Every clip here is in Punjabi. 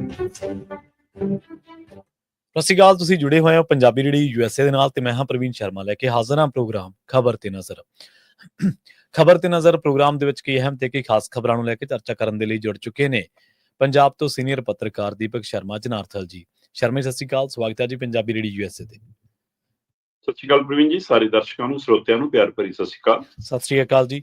ਸਤਿ ਸ਼੍ਰੀ ਅਕਾਲ ਤੁਸੀਂ ਜੁੜੇ ਹੋਏ ਹੋ ਪੰਜਾਬੀ ਰੇਡੀ ਯੂਐਸਏ ਦੇ ਨਾਲ ਤੇ ਮੈਂ ਹਾਂ ਪ੍ਰਵੀਨ ਸ਼ਰਮਾ ਲੈ ਕੇ ਹਾਜ਼ਰ ਹਾਂ ਪ੍ਰੋਗਰਾਮ ਖਬਰ ਤੇ ਨਜ਼ਰ। ਖਬਰ ਤੇ ਨਜ਼ਰ ਪ੍ਰੋਗਰਾਮ ਦੇ ਵਿੱਚ ਕਈ ਅਹਿਮ ਤੇ ਕਈ ਖਾਸ ਖਬਰਾਂ ਨੂੰ ਲੈ ਕੇ ਚਰਚਾ ਕਰਨ ਦੇ ਲਈ ਜੁੜ ਚੁੱਕੇ ਨੇ ਪੰਜਾਬ ਤੋਂ ਸੀਨੀਅਰ ਪੱਤਰਕਾਰ ਦੀਪਕ ਸ਼ਰਮਾ ਜਨਾਰਥਲ ਜੀ। ਸ਼ਰਮਾ ਸਤਿ ਸ਼੍ਰੀ ਅਕਾਲ ਸਵਾਗਤ ਹੈ ਜੀ ਪੰਜਾਬੀ ਰੇਡੀ ਯੂਐਸਏ ਤੇ। ਸਤਿ ਸ਼੍ਰੀ ਅਕਾਲ ਪ੍ਰਵੀਨ ਜੀ ਸਾਰੇ ਦਰਸ਼ਕਾਂ ਨੂੰ ਸਰੋਤਿਆਂ ਨੂੰ ਪਿਆਰ ਭਰੀ ਸਤਿ ਸ਼੍ਰੀ ਅਕਾਲ। ਸਤਿ ਸ਼੍ਰੀ ਅਕਾਲ ਜੀ।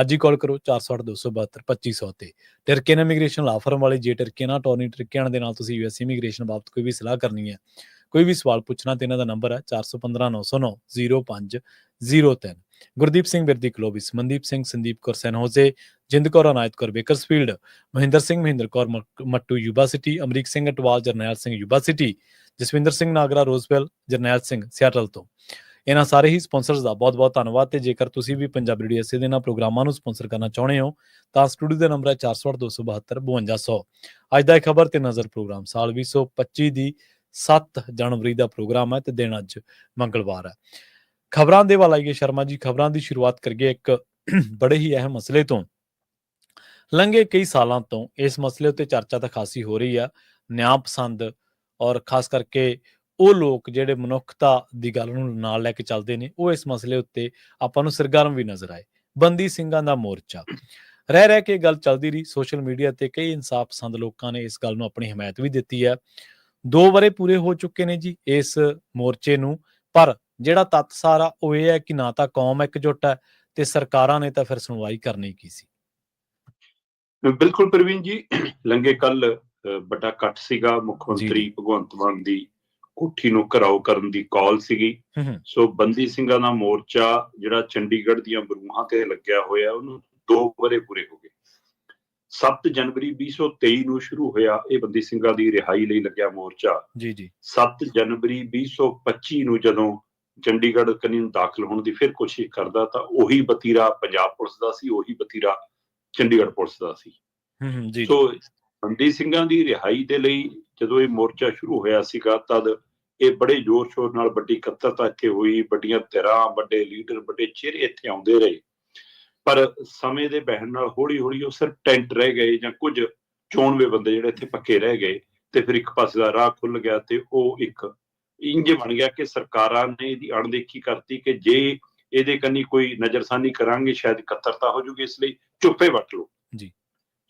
ਅੱਜ ਹੀ ਕਾਲ ਕਰੋ 4082722500 ਤੇ। ਟਰਕੀਨ ਇਮੀਗ੍ਰੇਸ਼ਨ ਲਾ ਫਰਮ ਵਾਲੇ, ਜੇ ਟਰਕੀਨਾ ਟੋਰਨੀ ਟਰਕੀਆਂ ਦੇ ਨਾਲ ਤੁਸੀਂ ਯੂਐਸ ਇਮੀਗ੍ਰੇਸ਼ਨ ਬਾਬਤ ਕੋਈ ਵੀ ਸਲਾਹ ਕਰਨੀ ਹੈ, ਕੋਈ ਵੀ ਸਵਾਲ ਪੁੱਛਣਾ ਤੇ ਇਹਨਾਂ ਦਾ ਨੰਬਰ ਹੈ 4159090503 Gurdeep Singh Birdi Clovis Mandeep Singh, Sandeep Kaur San Jose Jind Kaur, Anayat Kaur, Bakersfield, Mahinder Singh, Mahinder Kaur, ਮ- Mattu, Yuba City, Amrik Singh Atwal, Jarnail Singh, Yuba City, Jaswinder Singh Nagra, Roswell, Jarnail Singh, Seattle ਤੋਂ। ਇਹਨਾਂ ਸਾਰੇ ਹੀ ਸਪਾਂਸਰਸ ਦਾ ਬਹੁਤ-ਬਹੁਤ ਧੰਨਵਾਦ ਤੇ ਜੇਕਰ ਤੁਸੀਂ ਵੀ ਪੰਜਾਬੀ ਰੇਡੀਓ ਐਸੇ ਦੇ ਇਹਨਾਂ ਪ੍ਰੋਗਰਾਮਾਂ ਨੂੰ ਸਪਾਂਸਰ ਕਰਨਾ ਚਾਹੁੰਦੇ ਹੋ, ਤਾਂ ਸਟੂਡੀਓ ਦਾ ਨੰਬਰ ਹੈ 408272 ਅੱਜ ਦਾ ਇਹ ਖਬਰ ਤੇ ਨਜ਼ਰ ਪ੍ਰੋਗਰਾਮ ਸਾਲ 2025 ਦੀ 7 ਜਨਵਰੀ ਦਾ ਪ੍ਰੋਗਰਾਮ ਹੈ ਤੇ ਦਿਨ ਅੱਜ ਮੰਗਲਵਾਰ ਹੈ। ਖਬਰਾਂ ਦੇ ਵੱਲ ਆਈਏ ਸ਼ਰਮਾ ਜੀ, ਖਬਰਾਂ ਦੀ ਸ਼ੁਰੂਆਤ ਕਰੀਏ ਇੱਕ ਬੜੇ ਹੀ ਅਹਿਮ ਮਸਲੇ ਤੋਂ। ਲੰਘੇ ਕਈ ਸਾਲਾਂ ਤੋਂ ਇਸ ਮਸਲੇ ਉੱਤੇ ਚਰਚਾ ਤਾਂ ਖਾਸੀ ਹੋ ਰਹੀ ਆ, ਨਿਆਂ ਪਸੰਦ ਔਰ ਖਾਸ ਕਰਕੇ ਉਹ ਲੋਕ ਜਿਹੜੇ ਮਨੁੱਖਤਾ ਦੀ ਗੱਲ ਨੂੰ ਨਾਲ ਲੈ ਕੇ ਚੱਲਦੇ ਨੇ ਉਹ ਇਸ ਮਸਲੇ ਉੱਤੇ ਆਪਾਂ ਨੂੰ ਸਰਗਰਮ ਵੀ ਨਜ਼ਰ ਆਏ। ਬੰਦੀ ਸਿੰਘਾਂ ਦਾ ਮੋਰਚਾ। ਰਹਿ ਰਹਿ ਕੇ ਗੱਲ ਚੱਲਦੀ ਰਹੀ ਸੋਸ਼ਲ ਮੀਡੀਆ ਤੇ ਕਈ ਇਨਸਾਫ ਪਸੰਦ ਲੋਕਾਂ ਨੇ ਇਸ ਗੱਲ ਨੂੰ ਆਪਣੀ ਹਮਾਇਤ ਵੀ ਦਿੱਤੀ ਹੈ। ਦੋ ਬਰੇ ਪੂਰੇ ਹੋ ਚੁੱਕੇ ਨੇ ਜੀ ਇਸ ਮੋਰਚੇ ਨੂੰ ਪਰ ਜਿਹੜਾ ਤੱਤ ਸਾਰਾ ਉਹ ਇਹ ਹੈ ਕਿ ਨਾ ਤਾਂ ਕੌਮ ਇਕਜੁੱਟ ਹੈ ਤੇ ਸਰਕਾਰਾਂ ਨੇ ਤਾਂ ਫਿਰ ਸੁਣਵਾਈ ਕਰਨੀ ਕੀ ਸੀ? ਬਿਲਕੁਲ ਪ੍ਰਵੀਨ ਜੀ ਲੰਗੇ ਕੱਲ ਵੱਡਾ ਇਕੱਠ ਸੀਗਾ ਮੁੱਖ। ਮੰਤਰੀ ਭਗਵੰਤ ਮਾਨ ਦੀ ਕੋਠੀ ਨੂੰ ਘਰਾਓ ਕਰਨ ਦੀ ਕਾਲ ਸੀਗੀ। ਸੋ ਬੰਦੀ ਸਿੰਘਾਂ ਦਾ ਮੋਰਚਾ ਜਿਹੜਾ ਚੰਡੀਗੜ੍ਹ ਦੀਆਂ ਬਰੂਹਾਂ ਤੇ ਲੱਗਿਆ ਹੋਇਆ ਉਹਨੂੰ ਦੋ ਵਰੇ ਪੂਰੇ ਹੋ ਗਏ। 7 ਜਨਵਰੀ 2023 ਨੂੰ ਸ਼ੁਰੂ ਹੋਇਆ ਇਹ ਬੰਦੀ ਸਿੰਘਾਂ ਦੀ ਰਿਹਾਈ ਲਈ ਲੱਗਿਆ ਮੋਰਚਾ। ਜੀ ਜੀ। 7 ਜਨਵਰੀ 2025 ਨੂੰ ਜਦੋਂ ਚੰਡੀਗੜ੍ਹ ਕਨੀ ਨੂੰ ਦਾਖਲ ਹੋਣ ਦੀ ਫਿਰ ਕੋਸ਼ਿਸ਼ ਕਰਦਾ ਤਾਂ ਉਹੀ ਬਤੀਰਾ ਪੰਜਾਬ ਪੁਲਿਸ ਦਾ ਸੀ ਉਹੀ ਬਤੀਰਾ ਚੰਡੀਗੜ੍ਹ ਪੁਲਿਸ ਦਾ ਸੀ। ਹੂੰ ਜੀ। ਸੋ ਬੰਦੀ ਸਿੰਘਾਂ ਦੀ ਰਿਹਾਈ ਦੇ ਲਈ ਜਦੋਂ ਇਹ ਮੋਰਚਾ ਸ਼ੁਰੂ ਹੋਇਆ ਸੀਗਾ ਤਦ ਇਹ ਬੜੇ ਜ਼ੋਰ ਸ਼ੋਰ ਨਾਲ ਵੱਡੀ ਇਕੱਤਰਤਾ ਇੱਥੇ ਹੋਈ ਵੱਡੀਆਂ ਧਿਰਾਂ ਵੱਡੇ ਲੀਡਰ ਵੱਡੇ ਚਿਹਰੇ ਇੱਥੇ ਆਉਂਦੇ ਰਹੇ ਪਰ ਸਮੇਂ ਦੇ ਬਹਿਣ ਨਾਲ ਹੌਲੀ ਹੌਲੀ ਉਹ ਸਿਰਫ ਟੈਂਟ ਰਹਿ ਗਏ ਜਾਂ ਕੁਝ ਚੋਣਵੇਂ ਬੰਦੇ ਜਿਹੜੇ ਇੱਥੇ ਪੱਕੇ ਰਹਿ ਗਏ ਤੇ ਫਿਰ ਇੱਕ ਪਾਸੇ ਦਾ ਰਾਹ ਖੁੱਲ ਗਿਆ ਤੇ ਉਹ ਇੱਕ ਇੰਜ ਬਣ ਗਿਆ ਕਿ ਸਰਕਾਰਾਂ ਨੇ ਇਹਦੀ ਅਣਦੇਖੀ ਕਰਤੀ ਕਿ ਜੇ ਇਹਦੇ ਕੰਨੀ ਕੋਈ ਨਜ਼ਰਸਾਨੀ ਕਰਾਂਗੇ ਸ਼ਾਇਦ ਇਕੱਤਰਤਾ ਹੋ ਜੂਗੀ ਇਸ ਲਈ ਚੁੱਪੇ ਵੱਟ ਲਓ ਜੀ।